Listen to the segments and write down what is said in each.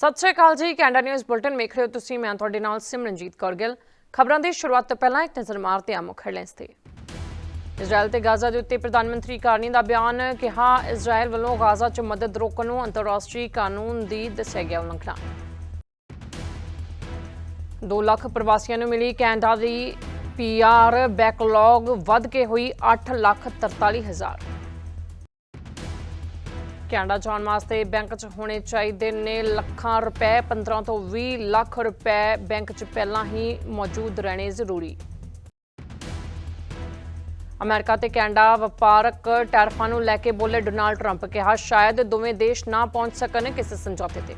ਸਤਿ ਸ਼੍ਰੀ ਅਕਾਲ ਜੀ, Canada news bulletin ਵੇਖ ਰਹੇ ਹੋ ਤੁਸੀਂ, ਮੈਂ ਤੁਹਾਡੇ ਨਾਲ ਸਿਮਰਨਜੀਤ ਕੌਰ ਗਿੱਲ। ਖਬਰਾਂ ਦੀ ਸ਼ੁਰੂਆਤ ਤੋਂ ਪਹਿਲਾਂ ਇੱਕ ਨਜ਼ਰ ਮਾਰਦੇ ਹਾਂ ਮੁੱਖ ਹੈਡਲਾਈਨਸ ਤੇ। ਇਜ਼ਰਾਈਲ ਤੇ ਗਾਜ਼ਾ ਦੇ ਉੱਤੇ ਪ੍ਰਧਾਨ ਮੰਤਰੀ ਕਾਰਨੀ ਦਾ ਬਿਆਨ ਕਿਹਾ ਇਜ਼ਰਾਈਲ ਵੱਲੋਂ ਗਾਜ਼ਾ 'ਚ ਮਦਦ ਰੋਕਣ ਨੂੰ ਅੰਤਰਰਾਸ਼ਟਰੀ ਕਾਨੂੰਨ ਦੀ ਦੱਸਿਆ ਗਿਆ ਉਲੰਘਣਾ। 2 ਲੱਖ ਪ੍ਰਵਾਸੀਆਂ ਨੂੰ ਮਿਲੀ ਕੈਨੇਡਾ ਦੀ ਪੀਆਰ ਬੈਕਲੌਗ, ਵੱਧ ਕੇ ਹੋਈ 8 ਲੱਖ 43 ਹਜ਼ਾਰ। ਕੈਨੇਡਾ ਜਾਣ ਵਾਸਤੇ ਬੈਂਕ 'ਚ ਹੋਣੇ ਚਾਹੀਦੇ ਨੇ ਲੱਖਾਂ ਰੁਪਏ 15 ਤੋਂ 20 ਲੱਖ ਰੁਪਏ ਬੈਂਕ 'ਚ ਪਹਿਲਾਂ ਹੀ ਮੌਜੂਦ ਰਹਿਣੇ ਜ਼ਰੂਰੀ। ਅਮਰੀਕਾ ਤੇ ਕੈਨੇਡਾ ਵਪਾਰਕ ਟੈਰਫਾਂ ਨੂੰ ਲੈ ਕੇ ਬੋਲੇ ਡੋਨਾਲਡ ਟਰੰਪ ਕਿਹਾ, ਸ਼ਾਇਦ ਦੋਵੇਂ ਦੇਸ਼ ਨਾ ਪਹੁੰਚ ਸਕਣ ਕਿਸੇ ਸਮਝੌਤੇ ਤੇ।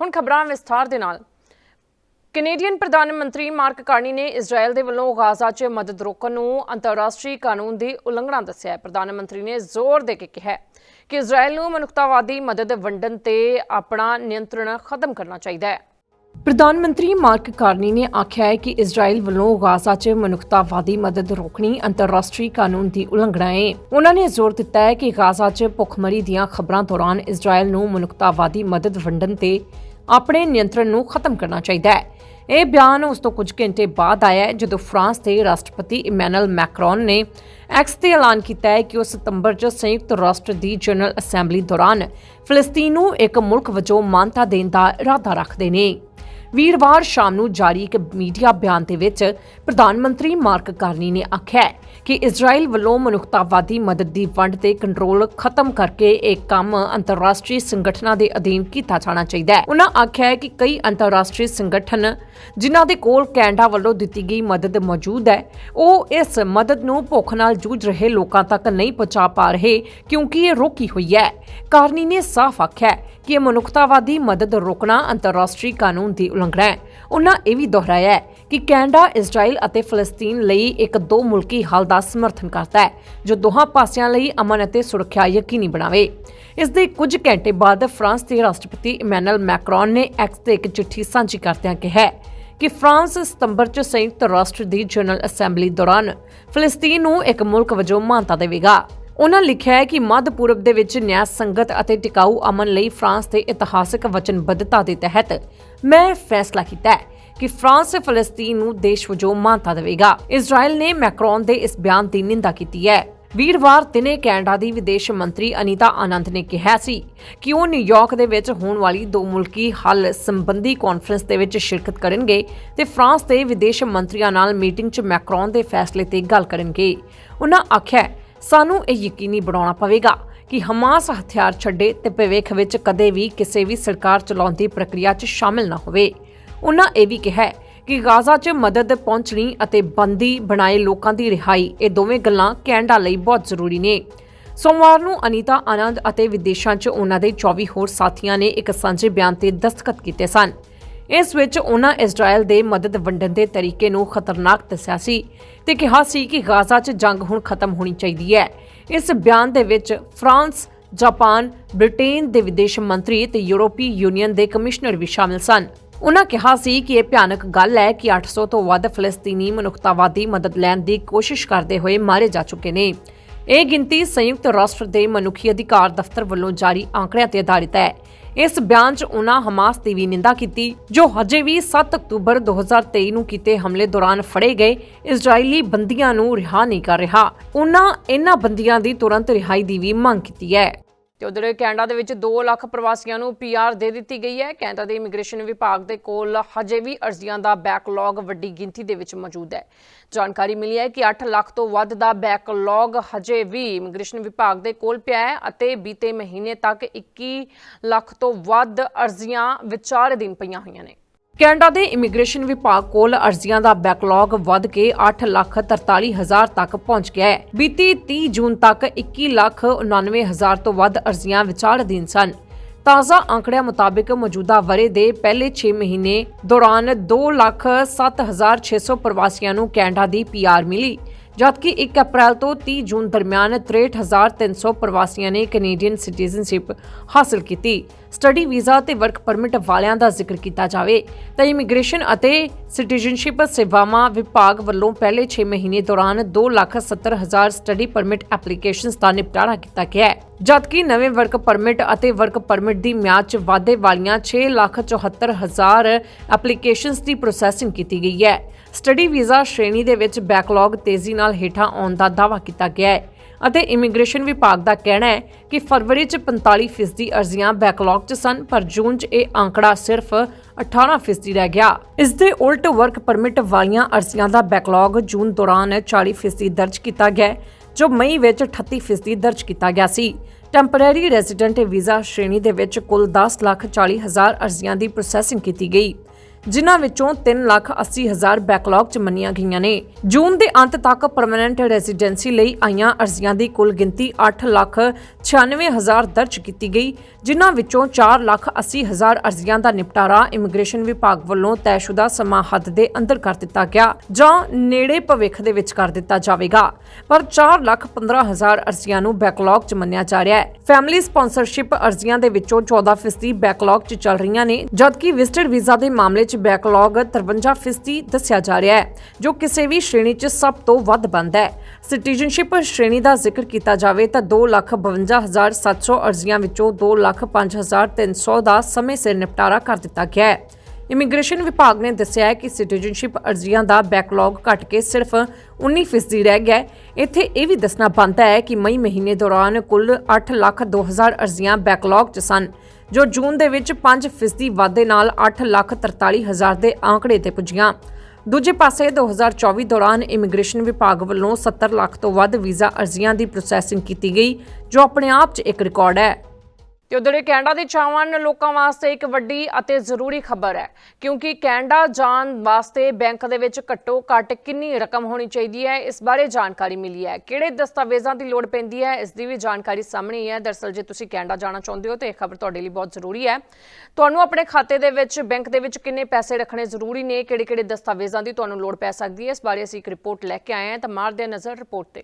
ਹੁਣ ਖਬਰਾਂ ਵਿਸਥਾਰ ਦੇ ਨਾਲ। ਕੈਨੇਡੀਅਨ ਪ੍ਰਧਾਨ ਮੰਤਰੀ ਮਾਰਕ ਕਾਰਨੀ ਨੇ ਇਜ਼ਰਾਈਲ ਦੇ ਵੱਲੋਂ ਗਾਜ਼ਾ 'ਚ ਮਦਦ ਰੋਕਣ ਨੂੰ ਅੰਤਰਰਾਸ਼ਟਰੀ ਕਾਨੂੰਨ ਦੀ ਉਲੰਘਣਾ ਦੱਸਿਆ ਹੈ। ਪ੍ਰਧਾਨ ਮੰਤਰੀ ਨੇ ਜ਼ੋਰ ਦੇ ਕੇ ਕਿਹਾ ਕਿ ਇਜ਼ਰਾਈਲ ਨੂੰ ਮਨੁੱਖਤਾਵਾਦੀ ਮਦਦ ਵੰਡਣ ਤੇ ਆਪਣਾ ਨਿਯੰਤਰਣ ਖਤਮ ਕਰਨਾ ਚਾਹੀਦਾ ਹੈ। ਪ੍ਰਧਾਨ ਮੰਤਰੀ ਮਾਰਕ ਕਾਰਨੀ ਨੇ ਆਖਿਆ ਹੈ ਕਿ ਇਜ਼ਰਾਈਲ ਵੱਲੋਂ ਗਾਜ਼ਾ 'ਚ ਮਨੁੱਖਤਾਵਾਦੀ ਮਦਦ ਰੋਕਣੀ ਅੰਤਰਰਾਸ਼ਟਰੀ ਕਾਨੂੰਨ ਦੀ ਉਲੰਘਣਾ ਹੈ ਉਹਨਾਂ ਨੇ ਜ਼ੋਰ ਦਿੱਤਾ ਹੈ ਕਿ ਗਾਜ਼ਾ 'ਚ ਭੁੱਖਮਰੀ ਦੀਆਂ ਖਬਰਾਂ ਦੌਰਾਨ ਇਜ਼ਰਾਈਲ ਨੂੰ ਮਨੁੱਖਤਾਵਾਦੀ ਮਦਦ ਵੰਡਣ ਤੇ ਆਪਣੇ ਨਿਯੰਤਰਣ ਨੂੰ ਖਤਮ ਕਰਨਾ ਚਾਹੀਦਾ ਹੈ। ਇਹ ਬਿਆਨ ਉਸ ਤੋਂ ਕੁਝ ਘੰਟੇ ਬਾਅਦ ਆਇਆ ਹੈ, ਜਦੋਂ ਫਰਾਂਸ ਦੇ ਰਾਸ਼ਟਰਪਤੀ ਇਮੈਨੂਅਲ ਮੈਕਰੋਨ ਨੇ ਐਕਸ ਤੇ ਐਲਾਨ ਕੀਤਾ ਹੈ ਕਿ ਉਹ ਸਤੰਬਰ 'ਚ ਸੰਯੁਕਤ ਰਾਸ਼ਟਰ ਦੀ ਜਨਰਲ ਅਸੈਂਬਲੀ ਦੌਰਾਨ ਫਲਸਤੀਨ ਨੂੰ ਇੱਕ ਮੁਲਕ ਵਜੋਂ ਮਾਨਤਾ ਦੇਣ ਦਾ ਇਰਾਦਾ ਰੱਖਦੇ ਨੇ। ਵੀਰਵਾਰ ਸ਼ਾਮ ਨੂੰ ਜਾਰੀ ਇੱਕ ਮੀਡੀਆ ਬਿਆਨ ਦੇ ਵਿੱਚ ਪ੍ਰਧਾਨ ਮੰਤਰੀ ਮਾਰਕ ਕਾਰਨੀ ਨੇ ਆਖਿਆ ਕਿ ਇਜ਼ਰਾਈਲ ਵੱਲੋਂ ਮਨੁੱਖਤਾਵਾਦੀ ਮਦਦ ਦੀ ਵੰਡ ਤੇ ਕੰਟਰੋਲ ਖਤਮ ਕਰਕੇ ਇਹ ਕੰਮ ਅੰਤਰਰਾਸ਼ਟਰੀ ਸੰਗਠਨਾਂ ਦੇ ਅਧੀਨ ਕੀਤਾ ਜਾਣਾ ਚਾਹੀਦਾ ਹੈ। ਉਹਨਾਂ ਆਖਿਆ ਕਿ ਕਈ ਅੰਤਰਰਾਸ਼ਟਰੀ ਸੰਗਠਨ ਜਿਨ੍ਹਾਂ ਦੇ ਕੋਲ ਕੈਨੇਡਾ ਵੱਲੋਂ ਦਿੱਤੀ ਗਈ ਮਦਦ ਮੌਜੂਦ ਹੈ, ਉਹ ਇਸ ਮਦਦ ਨੂੰ ਭੁੱਖ ਨਾਲ ਜੂਝ ਰਹੇ ਲੋਕਾਂ ਤੱਕ ਨਹੀਂ ਪਹੁੰਚਾ ਪਾ ਰਹੇ ਕਿਉਂਕਿ ਇਹ ਰੋਕੀ ਹੋਈ ਹੈ। ਕਾਰਨੀ ਨੇ ਸਾਫ਼ ਆਖਿਆ ਕਿ ਇਹ ਮਨੁੱਖਤਾਵਾਦੀ ਮਦਦ ਰੋਕਣਾ ਅੰਤਰਰਾਸ਼ਟਰੀ ਕਾਨੂੰਨ ਦੀ ਉਲੰਘਣਾ ਹੈ। ਉਹਨਾਂ ਇਹ ਵੀ ਦੁਹਰਾਇਆ ਹੈ ਕਿ ਕੈਨੇਡਾ, ਇਜ਼ਰਾਈਲ ਅਤੇ ਫਲਸਤੀਨ ਲਈ ਇੱਕ ਦੋ ਮੁਲਕੀ ਹੱਲ ਦਾ ਸਮਰਥਨ ਕਰਦਾ ਹੈ, ਜੋ ਦੋਹਾਂ ਪਾਸਿਆਂ ਲਈ ਅਮਨ ਅਤੇ ਸੁਰੱਖਿਆ ਯਕੀਨੀ ਬਣਾਵੇ। ਇਸ ਦੇ ਕੁਝ ਘੰਟੇ ਬਾਅਦ ਫਰਾਂਸ ਦੇ ਰਾਸ਼ਟਰਪਤੀ ਇਮੈਨੂਅਲ ਮੈਕਰੋਨ ਨੇ ਐਕਸ ਤੇ ਇੱਕ ਚਿੱਠੀ ਸਾਂਝੀ ਕਰਦਿਆਂ ਕਿਹਾ ਕਿ ਫਰਾਂਸ ਸਤੰਬਰ 'ਚ ਸੰਯੁਕਤ ਰਾਸ਼ਟਰ ਦੀ ਜਨਰਲ ਅਸੈਂਬਲੀ ਦੌਰਾਨ ਫਲਸਤੀਨ ਨੂੰ ਇੱਕ ਮੁਲਕ ਵਜੋਂ ਮਾਨਤਾ ਦੇਵੇਗਾ। ਉਹਨਾਂ ਲਿਖਿਆ ਹੈ ਕਿ ਮੱਧ ਪੂਰਬ ਦੇ ਵਿੱਚ ਨਿਆਂ ਸੰਗਤ ਅਤੇ ਟਿਕਾਊ ਅਮਨ ਲਈ ਫਰਾਂਸ ਦੇ ਇਤਿਹਾਸਕ ਵਚਨਬੱਧਤਾ ਦੇ ਤਹਿਤ ਮੈਂ ਫੈਸਲਾ ਕੀਤਾ ਹੈ ਕਿ ਫਰਾਂਸ ਫਲਸਤੀਨ ਨੂੰ ਦੇਸ਼ ਵਜੋਂ ਮਾਨਤਾ ਦੇਵੇਗਾ। ਇਜ਼ਰਾਈਲ ਨੇ ਮੈਕਰੋਨ ਦੇ ਇਸ ਬਿਆਨ ਦੀ ਨਿੰਦਾ ਕੀਤੀ ਹੈ। ਵੀਰਵਾਰ ਦਿਨੇ ਕੈਨੇਡਾ ਦੀ ਵਿਦੇਸ਼ ਮੰਤਰੀ ਅਨੀਤਾ ਆਨੰਦ ਨੇ ਕਿਹਾ ਸੀ ਕਿ ਉਹ ਨਿਊਯਾਰਕ ਦੇ ਵਿੱਚ ਹੋਣ ਵਾਲੀ ਦੋ ਮੁਲਕੀ ਹੱਲ ਸੰਬੰਧੀ ਕਾਨਫਰੰਸ ਦੇ ਵਿੱਚ ਸ਼ਿਰਕਤ ਕਰਨਗੇ ਤੇ ਫਰਾਂਸ ਦੇ ਵਿਦੇਸ਼ ਮੰਤਰੀਆਂ ਨਾਲ ਮੀਟਿੰਗ 'ਚ ਮੈਕਰੋਨ ਦੇ ਫੈਸਲੇ ਤੇ ਗੱਲ ਕਰਨਗੇ। ਉਹਨਾਂ ਆਖਿਆ, ਸਾਨੂੰ ਇਹ ਯਕੀਨੀ ਬਣਾਉਣਾ ਪਵੇਗਾ ਕਿ ਹਮਾਸ ਹਥਿਆਰ ਛੱਡੇ ਤੇ ਭਵਿੱਖ ਵਿੱਚ ਕਦੇ ਵੀ ਕਿਸੇ ਵੀ ਸਰਕਾਰ ਚਲਾਉਣ ਪ੍ਰਕਿਰਿਆ 'ਚ ਸ਼ਾਮਿਲ ਨਾ ਹੋਵੇ। ਉਹਨਾਂ ਇਹ ਵੀ ਕਿਹਾ ਕਿ ਗਾਜ਼ਾ 'ਚ ਮਦਦ ਪਹੁੰਚਣੀ ਅਤੇ ਬੰਦੀ ਬਣਾਏ ਲੋਕਾਂ ਦੀ ਰਿਹਾਈ, ਇਹ ਦੋਵੇਂ ਗੱਲਾਂ ਕੈਨੇਡਾ ਲਈ ਬਹੁਤ ਜ਼ਰੂਰੀ ਨੇ। ਸੋਮਵਾਰ ਨੂੰ ਅਨੀਤਾ ਆਨੰਦ ਅਤੇ ਵਿਦੇਸ਼ਾਂ 'ਚ ਉਹਨਾਂ ਦੇ 24 ਹੋਰ ਸਾਥੀਆਂ ਨੇ ਇੱਕ ਸਾਂਝੇ ਬਿਆਨ ਤੇ ਦਸਤਖਤ ਕੀਤੇ ਸਨ। ਇਸ ਵਿੱਚ ਉਹਨਾਂ ਇਜ਼ਰਾਈਲ ਦੇ ਮਦਦ ਵੰਡਣ ਦੇ ਤਰੀਕੇ ਨੂੰ ਖਤਰਨਾਕ ਦੱਸਿਆ ਸੀ ਤੇ ਕਿਹਾ ਸੀ ਕਿ ਗਾਜ਼ਾ 'ਚ ਜੰਗ ਹੁਣ ਖਤਮ ਹੋਣੀ ਚਾਹੀਦੀ ਹੈ। ਇਸ ਬਿਆਨ ਦੇ ਵਿੱਚ ਫਰਾਂਸ, ਜਾਪਾਨ, ਬ੍ਰਿਟੇਨ ਦੇ ਵਿਦੇਸ਼ ਮੰਤਰੀ ਤੇ ਯੂਰਪੀ ਯੂਨੀਅਨ ਦੇ ਕਮਿਸ਼ਨਰ ਵੀ ਸ਼ਾਮਿਲ ਸਨ। ਉਹਨਾਂ ਕਿਹਾ ਸੀ ਕਿ ਇਹ ਭਿਆਨਕ ਗੱਲ ਹੈ ਕਿ 800 ਤੋਂ ਵੱਧ ਫਲਸਤੀਨੀ ਮਨੁੱਖਤਾਵਾਦੀ ਮਦਦ ਲੈਣ ਦੀ ਕੋਸ਼ਿਸ਼ ਕਰਦੇ ਹੋਏ ਮਾਰੇ ਜਾ ਚੁੱਕੇ ਨੇ। ਇਹ ਗਿਣਤੀ ਸੰਯੁਕਤ ਰਾਸ਼ਟਰ ਦੇ ਮਨੁੱਖੀ ਅਧਿਕਾਰ ਦਫ਼ਤਰ ਵੱਲੋਂ ਜਾਰੀ ਆંકੜਿਆਂ ਤੇ ਆਧਾਰਿਤ ਹੈ। ਇਸ ਬਿਆਨ 'ਚ ਉਹਨਾਂ ਹਮਾਸ ਦੀ ਵੀ ਨਿੰਦਾ ਕੀਤੀ, ਜੋ ਹਜੇ ਵੀ 7 ਅਕਤੂਬਰ 2023 ਨੂੰ ਕੀਤੇ ਹਮਲੇ ਦੌਰਾਨ ਫੜੇ ਗਏ ਇਜ਼ਰਾਈਲੀ ਬੰਦੀਆਂ ਨੂੰ ਰਿਹਾ ਨਹੀਂ ਕਰ ਰਿਹਾ। ਉਹਨਾਂ ਇਹਨਾਂ ਬੰਦੀਆਂ ਦੀ ਤੁਰੰਤ ਰਿਹਾਈ ਦੀ ਵੀ ਮੰਗ ਕੀਤੀ ਹੈ। ਤੇ ਉਧਰ ਕੈਨੇਡਾ ਦੇ ਵਿੱਚ 2 ਲੱਖ ਪ੍ਰਵਾਸੀਆਂ ਨੂੰ ਪੀਆਰ ਦੇ ਦਿੱਤੀ ਗਈ ਹੈ। ਕੈਨੇਡਾ ਦੇ ਇਮੀਗ੍ਰੇਸ਼ਨ ਵਿਭਾਗ ਦੇ ਕੋਲ ਹਜੇ ਵੀ ਅਰਜ਼ੀਆਂ ਦਾ ਬੈਕਲੌਗ ਵੱਡੀ ਗਿਣਤੀ ਦੇ ਵਿੱਚ ਮੌਜੂਦ ਹੈ। ਜਾਣਕਾਰੀ ਮਿਲੀ ਹੈ ਕਿ 8 ਲੱਖ ਤੋਂ ਵੱਧ ਦਾ ਬੈਕਲੌਗ ਹਜੇ ਵੀ ਇਮੀਗ੍ਰੇਸ਼ਨ ਵਿਭਾਗ ਦੇ ਕੋਲ ਪਿਆ ਹੈ ਅਤੇ ਬੀਤੇ ਮਹੀਨੇ ਤੱਕ 21 ਲੱਖ ਤੋਂ ਵੱਧ ਅਰਜ਼ੀਆਂ ਵਿਚਾਰ ਦਿਨ ਪਈਆਂ ਹੋਈਆਂ ਨੇ। ਕੈਨੇਡਾ ਦੇ ਇਮੀਗ੍ਰੇਸ਼ਨ ਵਿਭਾਗ ਕੋਲ ਅਰਜ਼ੀਆਂ ਦਾ ਬੈਕਲੌਗ ਵੱਧ ਕੇ 8 ਲੱਖ 43 ਹਜ਼ਾਰ ਤੱਕ ਪਹੁੰਚ ਗਿਆ ਹੈ। ਬੀਤੀ 30 ਜੂਨ ਤੱਕ 21 ਲੱਖ 99 ਹਜ਼ਾਰ ਤੋਂ ਵੱਧ ਅਰਜ਼ੀਆਂ ਵਿਚਾਰ ਅਧੀਨ ਸਨ। ਤਾਜ਼ਾ ਅੰਕੜਿਆਂ ਮੁਤਾਬਕ ਮੌਜੂਦਾ ਵਰੇ ਦੇ ਪਹਿਲੇ 6 ਮਹੀਨੇ ਦੌਰਾਨ 2 ਲੱਖ 7600 ਪ੍ਰਵਾਸੀਆਂ ਨੂੰ ਕੈਨੇਡਾ ਦੀ ਪੀਆਰ ਮਿਲੀ। ਜਦਕਿ 1 ਅਪ੍ਰੈਲ ਤੋਂ 30 ਜੂਨ ਦਰਮਿਆਨ 63300 ਪ੍ਰਵਾਸੀਆਂ ਨੇ ਕੈਨੇਡੀਅਨ ਸਿਟੀਜ਼ਨਸ਼ਿਪ ਹਾਸਲ ਕੀਤੀ। ਸਟੱਡੀ ਵੀਜ਼ਾ ਤੇ ਵਰਕ ਪਰਮਿਟ ਵਾਲਿਆਂ ਦਾ ਜ਼ਿਕਰ ਕੀਤਾ ਜਾਵੇ ਤਾਂ ਇਮੀਗ੍ਰੇਸ਼ਨ ਅਤੇ ਸਿਟੀਜ਼ਨਸ਼ਿਪ ਸੇਵਾਵਾਂ ਵਿਭਾਗ ਵੱਲੋਂ ਪਹਿਲੇ 6 ਮਹੀਨੇ ਦੌਰਾਨ 270000 ਸਟੱਡੀ ਪਰਮਿਟ ਐਪਲੀਕੇਸ਼ਨਸ ਦਾ ਨਿਪਟਾਰਾ ਕੀਤਾ ਗਿਆ ਹੈ। ਜਦਕਿ ਨਵੇਂ ਵਰਕ ਪਰਮਿਟ ਅਤੇ ਵਰਕ ਪਰਮਿਟ ਦੀ ਮਿਆਦ 'ਚ ਵਾਧੇ ਵਾਲੀਆਂ 674000 ਐਪਲੀਕੇਸ਼ਨਸ ਦੀ ਪ੍ਰੋਸੈਸਿੰਗ ਕੀਤੀ ਗਈ ਹੈ। ਸਟੱਡੀ ਵੀਜ਼ਾ ਸ਼੍ਰੇਣੀ ਦੇ ਵਿੱਚ ਬੈਕਲੌਗ ਤੇਜ਼ੀ ਨਾਲ ਹੇਠਾਂ ਆਉਣ ਦਾ ਦਾਅਵਾ ਕੀਤਾ ਗਿਆ ਹੈ ਅਤੇ ਇਮੀਗ੍ਰੇਸ਼ਨ ਵਿਭਾਗ ਦਾ ਕਹਿਣਾ ਹੈ ਕਿ ਫਰਵਰੀ 'ਚ 45% ਦੀ ਅਰਜ਼ੀਆਂ ਬੈਕਲੌਗ 'ਚ ਸਨ, ਪਰ ਜੂਨ 'ਚ ਇਹ ਅੰਕੜਾ ਸਿਰਫ 18% ਰਹਿ ਗਿਆ। ਇਸ ਦੇ ਉਲਟ ਵਰਕ ਪਰਮਿਟ ਵਾਲੀਆਂ ਅਰਜ਼ੀਆਂ ਦਾ ਬੈਕਲੌਗ ਜੂਨ ਦੌਰਾਨ 40% ਦਰਜ ਕੀਤਾ ਗਿਆ ਜੋ ਮਈ ਵਿੱਚ 38% ਦਰਜ ਕੀਤਾ ਗਿਆ ਸੀ। ਟੈਂਪਰੇਰੀ ਰੈਜ਼ੀਡੈਂਟ ਵੀਜ਼ਾ ਸ਼੍ਰੇਣੀ ਦੇ ਵਿੱਚ ਕੁੱਲ 10 ਲੱਖ 40 ਹਜ਼ਾਰ ਅਰਜ਼ੀਆਂ ਦੀ ਪ੍ਰੋਸੈਸਿੰਗ ਕੀਤੀ ਗਈ। ਜਿਨ੍ਹਾਂ ਵਿੱਚੋਂ 3 ਲੱਖ 80 ਹਜ਼ਾਰ ਬੈਕਲੌਗ 'ਚ ਮੰਨੀਆਂ ਗਈਆਂ ਨੇ। ਜੂਨ ਦੇ ਅੰਤ ਤੱਕ ਪਰਮਨੈਂਟ ਰੈਜ਼ੀਡੈਂਸੀ ਲਈ ਆਈਆਂ ਅਰਜ਼ੀਆਂ ਦੀ ਕੁੱਲ ਗਿਣਤੀ 8 ਲੱਖ 96 ਹਜ਼ਾਰ ਦਰਜ ਕੀਤੀ ਗਈ, ਜਿਨ੍ਹਾਂ ਵਿੱਚੋਂ 4 ਲੱਖ 80 ਅਰਜ਼ੀਆਂ ਦਾ ਨਿਪਟਾਰਾ ਇਮੀਗ੍ਰੇਸ਼ਨ ਵਿਭਾਗ ਵੱਲੋਂ ਤੈਅਸ਼ੁਦਾ ਸਮਾਂ ਹੱਦ ਦੇ ਅੰਦਰ ਕਰ ਦਿੱਤਾ ਗਿਆ ਜਾਂ ਨੇੜੇ ਭਵਿੱਖ ਦੇ ਵਿੱਚ ਕਰ ਦਿੱਤਾ ਜਾਵੇਗਾ। ਪਰ 4 ਲੱਖ 15 ਹਜ਼ਾਰ ਅਰਜ਼ੀਆਂ ਨੂੰ ਬੈਕਲੌਗ 'ਚ ਮੰਨਿਆ ਜਾ ਰਿਹਾ ਹੈ। ਫੈਮਿਲੀ ਸਪਾਂਸਰਸ਼ਿਪ ਅਰਜ਼ੀਆਂ ਦੇ ਵਿੱਚੋਂ 14% ਬੈਕਲੌਗ 'ਚ ਚੱਲ ਰਹੀਆਂ ਨੇ, ਜਦਕਿ ਵਿਜ਼ਟਰ ਵੀਜ਼ਾ ਦੇ ਮਾਮਲੇ 'ਚ ਬੈਕਲੌਗ 53% ਦੱਸਿਆ ਜਾ ਰਿਹਾ ਹੈ, ਜੋ ਕਿਸੇ ਵੀ ਸ਼੍ਰੇਣੀ 'ਚ ਸਭ ਤੋਂ ਵੱਧ ਬੰਦ ਹੈ। ਸਿਟੀਜ਼ਨਸ਼ਿਪ ਸ਼੍ਰੇਣੀ ਦਾ ਜ਼ਿਕਰ ਕੀਤਾ ਜਾਵੇ ਤਾਂ 252700 ਅਰਜ਼ੀਆਂ ਵਿੱਚੋਂ 205300 ਦਾ ਸਮੇਂ ਸਿਰ ਨਿਪਟਾਰਾ ਕਰ ਦਿੱਤਾ ਗਿਆ ਹੈ। ਇਮੀਗ੍ਰੇਸ਼ਨ ਵਿਭਾਗ ਨੇ ਦੱਸਿਆ ਹੈ ਕਿ ਸਿਟੀਜ਼ਨਸ਼ਿਪ ਅਰਜ਼ੀਆਂ ਦਾ ਬੈਕਲੌਗ ਘਟ ਕੇ ਸਿਰਫ 19% ਰਹਿ ਗਿਆ ਹੈ। ਇੱਥੇ ਇਹ ਵੀ ਦੱਸਣਾ ਬਣਦਾ ਹੈ ਕਿ ਮਈ ਮਹੀਨੇ ਦੌਰਾਨ ਕੁੱਲ 8 ਲੱਖ 2000 ਅਰਜ਼ੀਆਂ ਬੈਕਲੌਗ 'ਚ ਸਨ, ਜੋ ਜੂਨ ਦੇ ਵਿੱਚ 5% ਵਾਧੇ ਨਾਲ 8 ਲੱਖ 43 ਹਜ਼ਾਰ ਦੇ ਆંકੜੇ ਤੇ ਪੁੱਜੀਆਂ। ਦੂਜੇ ਪਾਸੇ 2024 ਦੌਰਾਨ ਇਮੀਗ੍ਰੇਸ਼ਨ ਵਿਭਾਗ ਵੱਲੋਂ 70 ਲੱਖ ਤੋਂ ਵੱਧ ਵੀਜ਼ਾ ਅਰਜ਼ੀਆਂ ਦੀ ਪ੍ਰੋਸੈਸਿੰਗ ਕੀਤੀ ਗਈ, ਜੋ ਆਪਣੇ ਆਪ 'ਚ ਇੱਕ ਰਿਕਾਰਡ ਹੈ। ਤੇ ਉਧਰ ਕੈਨੇਡਾ ਦੇ ਚਾਹਵਾਨ ਲੋਕਾਂ ਵਾਸਤੇ ਇੱਕ ਵੱਡੀ ਅਤੇ ਜ਼ਰੂਰੀ ਖਬਰ ਹੈ, ਕਿਉਂਕਿ ਕੈਨੇਡਾ ਜਾਣ ਵਾਸਤੇ ਬੈਂਕ ਦੇ ਵਿੱਚ ਘੱਟੋ ਘੱਟ ਕਿੰਨੀ ਰਕਮ ਹੋਣੀ ਚਾਹੀਦੀ ਹੈ, ਇਸ ਬਾਰੇ ਜਾਣਕਾਰੀ ਮਿਲੀ ਹੈ। ਕਿਹੜੇ ਦਸਤਾਵੇਜ਼ਾਂ ਦੀ ਲੋੜ ਪੈਂਦੀ ਹੈ, ਇਸ ਦੀ ਵੀ ਜਾਣਕਾਰੀ ਸਾਹਮਣੇ ਹੈ ਦਰਅਸਲ ਜੇ ਤੁਸੀਂ ਕੈਨੇਡਾ ਜਾਣਾ ਚਾਹੁੰਦੇ ਹੋ, ਤਾਂ ਇਹ ਖਬਰ ਤੁਹਾਡੇ ਲਈ ਬਹੁਤ ਜ਼ਰੂਰੀ ਹੈ। ਤੁਹਾਨੂੰ ਆਪਣੇ ਖਾਤੇ ਦੇ ਵਿੱਚ ਬੈਂਕ ਦੇ ਵਿੱਚ ਕਿੰਨੇ ਪੈਸੇ ਰੱਖਣੇ ਜ਼ਰੂਰੀ ਨੇ, ਕਿਹੜੇ-ਕਿਹੜੇ ਦਸਤਾਵੇਜ਼ਾਂ ਦੀ ਤੁਹਾਨੂੰ ਲੋੜ ਪੈ ਸਕਦੀ ਹੈ, ਇਸ ਬਾਰੇ ਅਸੀਂ ਇੱਕ ਰਿਪੋਰਟ ਲੈ ਕੇ ਆਏ ਹਾਂ। ਤਾਂ ਮਾਰਦੇ ਹਾਂ ਨਜ਼ਰ ਰਿਪੋਰਟ ਤੇ।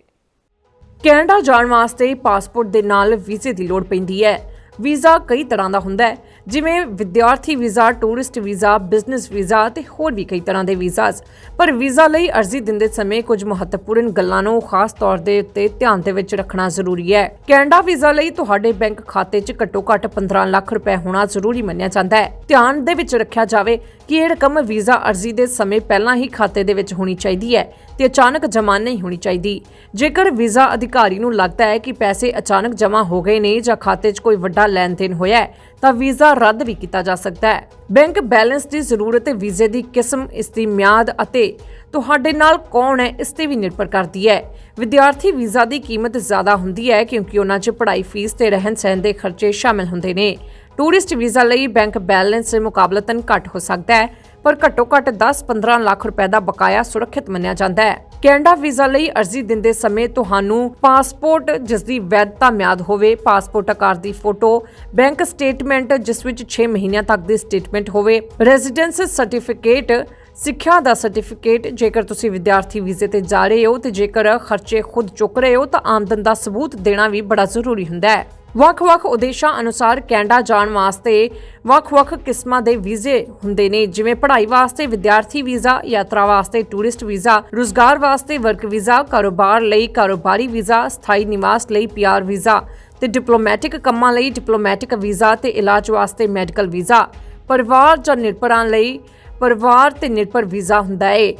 ਕੈਨੇਡਾ ਜਾਣ ਵਾਸਤੇ ਪਾਸਪੋਰਟ ਦੇ ਨਾਲ ਵੀਜ਼ੇ ਦੀ ਲੋੜ ਪੈਂਦੀ ਹੈ। ਵੀਜ਼ਾ ਕਈ ਤਰ੍ਹਾਂ ਦਾ ਹੁੰਦਾ ਹੈ। ਜਿਵੇਂ ਵਿਦਿਆਰਥੀ visa, tourist visa, business visa ਤੇ ਹੋਰ ਵੀ ਕਈ ਤਰ੍ਹਾਂ ਦੇ ਵੀਜ਼ਾਸ। ਪਰ ਵੀਜ਼ਾ ਲਈ ਅਰਜ਼ੀ ਦਿੰਦੇ ਸਮੇਂ ਕੁਝ ਮਹੱਤਵਪੂਰਨ ਗੱਲਾਂ ਨੂੰ ਖਾਸ ਤੌਰ ਦੇ ਉੱਤੇ ਧਿਆਨ ਦੇ ਵਿੱਚ ਰੱਖਣਾ ਜ਼ਰੂਰੀ ਹੈ। ਕੈਨੇਡਾ ਵੀਜ਼ਾ ਲਈ ਤੁਹਾਡੇ ਬੈਂਕ ਖਾਤੇ 'ਚ ਘੱਟੋ ਘੱਟ 15 ਲੱਖ ਰੁਪਏ ਹੋਣਾ ਜ਼ਰੂਰੀ ਮੰਨਿਆ ਜਾਂਦਾ ਹੈ। ਧਿਆਨ ਦੇ ਵਿੱਚ ਰੱਖਿਆ ਜਾਵੇ ਕਿ ਇਹ ਰਕਮ ਵੀਜ਼ਾ ਅਰਜ਼ੀ ਦੇ ਸਮੇਂ ਪਹਿਲਾਂ ਹੀ ਖਾਤੇ ਦੇ ਵਿੱਚ ਹੋਣੀ ਚਾਹੀਦੀ ਹੈ ਤੇ ਅਚਾਨਕ ਜਮ੍ਹਾਂ ਨਹੀਂ ਹੋਣੀ ਚਾਹੀਦੀ। ਜੇਕਰ ਵੀਜ਼ਾ ਅਧਿਕਾਰੀ ਨੂੰ ਲੱਗਦਾ ਹੈ ਕਿ ਪੈਸੇ ਅਚਾਨਕ ਜਮ੍ਹਾਂ ਹੋ ਗਏ ਨੇ ਜਾਂ ਖਾਤੇ 'ਚ ਕੋਈ ਵੱਡਾ ਲੈਣ ਦੇਣ ਹੋਇਆ ਹੈ ਤਾਂ ਵੀਜ਼ਾ ਰੱਦ ਵੀ ਕੀਤਾ ਜਾ ਸਕਦਾ ਹੈ। ਬੈਂਕ ਬੈਲੈਂਸ ਦੀ ਜ਼ਰੂਰਤ ਵੀਜ਼ੇ ਦੀ ਕਿਸਮ, ਇਸ ਦੀ ਮਿਆਦ ਅਤੇ ਤੁਹਾਡੇ ਨਾਲ ਕੌਣ ਹੈ, ਇਸ ਤੇ ਵੀ ਨਿਰਭਰ ਕਰਦੀ ਹੈ। ਵਿਦਿਆਰਥੀ ਵੀਜ਼ਾ ਦੀ ਕੀਮਤ ਜ਼ਿਆਦਾ ਹੁੰਦੀ ਹੈ ਕਿਉਂਕਿ ਉਹਨਾਂ 'ਚ ਪੜ੍ਹਾਈ ਫੀਸ ਤੇ ਰਹਿਣ ਸਹਿਣ ਦੇ ਖਰਚੇ ਸ਼ਾਮਿਲ ਹੁੰਦੇ ਨੇ। ਟੂਰਿਸਟ ਵੀਜ਼ਾ ਲਈ ਬੈਂਕ ਬੈਲੈਂਸ ਮੁਕਾਬਲਤਨ ਘੱਟ ਹੋ ਸਕਦਾ ਹੈ, ਪਰ ਘੱਟੋ ਘੱਟ 10-15 ਲੱਖ ਰੁਪਏ ਦਾ ਬਕਾਇਆ ਸੁਰੱਖਿਅਤ ਮੰਨਿਆ ਜਾਂਦਾ ਹੈ। ਕੈਨੇਡਾ ਵੀਜ਼ਾ ਲਈ ਅਰਜ਼ੀ ਦਿੰਦੇ ਸਮੇਂ ਤੁਹਾਨੂੰ ਪਾਸਪੋਰਟ, ਜਿਸ ਦੀ ਵੈਧਤਾ ਮਿਆਦ ਹੋਵੇ, ਪਾਸਪੋਰਟ ਆਕਾਰ ਦੀ ਫੋਟੋ, ਬੈਂਕ ਸਟੇਟਮੈਂਟ, ਜਿਸ ਵਿੱਚ 6 ਮਹੀਨਿਆਂ ਤੱਕ ਦੀ ਸਟੇਟਮੈਂਟ ਹੋਵੇ, ਰੈਜ਼ੀਡੈਂਸ ਸਰਟੀਫਿਕੇਟ, ਸਿੱਖਿਆ ਦਾ ਸਰਟੀਫਿਕੇਟ, ਜੇਕਰ ਤੁਸੀਂ ਵਿਦਿਆਰਥੀ ਵੀਜ਼ੇ ਤੇ ਜਾ ਰਹੇ ਹੋ ਤੇ ਜੇਕਰ ਖਰਚੇ ਖੁਦ ਚੁੱਕ ਰਹੇ ਹੋ, ਤਾਂ ਆਮਦਨ ਦਾ ਸਬੂਤ ਦੇਣਾ ਵੀ ਬੜਾ ਜ਼ਰੂਰੀ ਹੁੰਦਾ ਹੈ। ਵੱਖ-ਵੱਖ ਉਦੇਸ਼ਾਂ ਅਨੁਸਾਰ ਕੈਨੇਡਾ ਜਾਣ ਵਾਸਤੇ ਵੱਖ-ਵੱਖ ਕਿਸਮਾਂ ਦੇ ਵੀਜ਼ੇ ਹੁੰਦੇ ਨੇ, ਜਿਵੇਂ ਪੜ੍ਹਾਈ ਵਾਸਤੇ ਵਿਦਿਆਰਥੀ ਵੀਜ਼ਾ, ਯਾਤਰਾ ਵਾਸਤੇ ਟੂਰਿਸਟ ਵੀਜ਼ਾ, ਰੁਜ਼ਗਾਰ ਵਾਸਤੇ ਵਰਕ ਵੀਜ਼ਾ, ਕਾਰੋਬਾਰ ਲਈ ਕਾਰੋਬਾਰੀ ਵੀਜ਼ਾ, ਸਥਾਈ ਨਿਵਾਸ ਲਈ ਪੀਆਰ ਵੀਜ਼ਾ ਤੇ ਡਿਪਲੋਮੈਟਿਕ ਕੰਮਾਂ ਲਈ ਡਿਪਲੋਮੈਟਿਕ ਵੀਜ਼ਾ ਤੇ ਇਲਾਜ ਵਾਸਤੇ ਮੈਡੀਕਲ ਵੀਜ਼ਾ। ਪਰਿਵਾਰ ਜਾਂ ਨਿਰਭਰਾਂ ਲਈ ਪਰਿਵਾਰ ਤੇ ਨਿਰਭਰ ਵੀਜ਼ਾ ਹੁੰਦਾ ਹੈ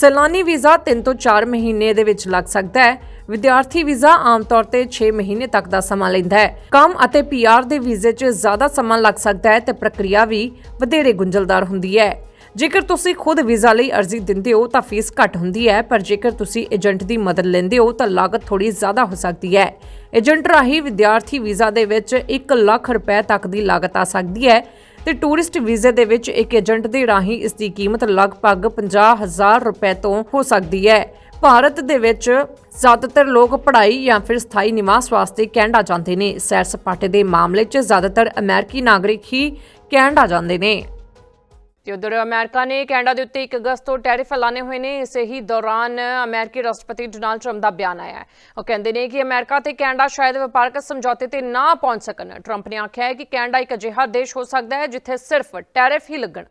ਸੈਲਾਨੀ ਵੀਜ਼ਾ 3 ਤੋਂ 4 ਮਹੀਨੇ ਦੇ ਵਿੱਚ ਲੱਗ ਸਕਦਾ ਹੈ। ਵਿਦਿਆਰਥੀ ਵੀਜ਼ਾ ਆਮ ਤੌਰ ਤੇ 6 ਮਹੀਨੇ ਤੱਕ ਦਾ ਸਮਾਂ ਲੈਂਦਾ ਹੈ। ਕੰਮ ਅਤੇ ਪੀਆਰ ਦੇ ਵੀਜ਼ੇ 'ਚ ਜ਼ਿਆਦਾ ਸਮਾਂ ਲੱਗ ਸਕਦਾ ਹੈ ਤੇ ਪ੍ਰਕਿਰਿਆ ਵੀ ਵਧੇਰੇ ਗੁੰਝਲਦਾਰ ਹੁੰਦੀ ਹੈ। ਜੇਕਰ ਤੁਸੀਂ ਖੁਦ ਵੀਜ਼ਾ ਲਈ ਅਰਜ਼ੀ ਦਿੰਦੇ ਹੋ ਤਾਂ ਫੀਸ ਘੱਟ ਹੁੰਦੀ ਹੈ, ਪਰ ਜੇਕਰ ਤੁਸੀਂ ਏਜੰਟ ਦੀ ਮਦਦ ਲੈਂਦੇ ਹੋ ਤਾਂ ਲਾਗਤ ਥੋੜੀ ਜ਼ਿਆਦਾ ਹੋ ਸਕਦੀ ਹੈ। ਏਜੰਟ ਰਾਹੀਂ ਵਿਦਿਆਰਥੀ ਵੀਜ਼ਾ ਦੇ ਵਿੱਚ 1 ਲੱਖ ਰੁਪਏ ਤੱਕ ਦੀ ਲਾਗਤ ਆ ਸਕਦੀ ਹੈ। ਤੇ ਟੂਰਿਸਟ ਵੀਜ਼ੇ ਦੇ ਵਿੱਚ ਇੱਕ ਏਜੰਟ ਦੇ ਰਾਹੀਂ ਇਸ ਦੀ ਕੀਮਤ ਲਗਭਗ 50000 ਰੁਪਏ ਤੋਂ ਹੋ ਸਕਦੀ ਹੈ। ਭਾਰਤ ਦੇ ਵਿੱਚ ਜ਼ਿਆਦਾਤਰ ਲੋਕ ਪੜ੍ਹਾਈ ਜਾਂ ਫਿਰ ਸਥਾਈ ਨਿਵਾਸ ਵਾਸਤੇ ਕੈਨੇਡਾ ਜਾਂਦੇ ਨੇ। ਸੈਰ ਸਪਾਟੇ ਦੇ ਮਾਮਲੇ 'ਚ ਜ਼ਿਆਦਾਤਰ ਅਮਰੀਕੀ ਨਾਗਰਿਕ ਹੀ ਕੈਨੇਡਾ ਜਾਂਦੇ ਨੇ। ਤੇ ਉਧਰ ਅਮਰੀਕਾ ਨੇ ਕੈਨੇਡਾ ਦੇ ਉੱਤੇ 1 ਅਗਸਤ ਤੋਂ ਟੈਰਿਫ ਐਲਾਨੇ ਹੋਏ ਨੇ। ਇਸੇ ਹੀ ਦੌਰਾਨ ਅਮਰੀਕੀ ਰਾਸ਼ਟਰਪਤੀ ਡੋਨਾਲਡ ਟਰੰਪ ਦਾ ਬਿਆਨ ਆਇਆ ਹੈ। ਉਹ ਕਹਿੰਦੇ ਨੇ ਕਿ ਅਮਰੀਕਾ ਤੇ ਕੈਨੇਡਾ ਸ਼ਾਇਦ ਵਪਾਰਕ ਸਮਝੌਤੇ ਤੇ ਨਾ ਪਹੁੰਚ ਸਕਣ। ਟਰੰਪ ਨੇ ਆਖਿਆ ਹੈ ਕਿ ਕੈਨੇਡਾ ਇੱਕ ਅਜਿਹਾ ਦੇਸ਼ ਹੋ ਸਕਦਾ ਹੈ ਜਿੱਥੇ ਸਿਰਫ ਟੈਰਿਫ ਹੀ ਲੱਗਣ।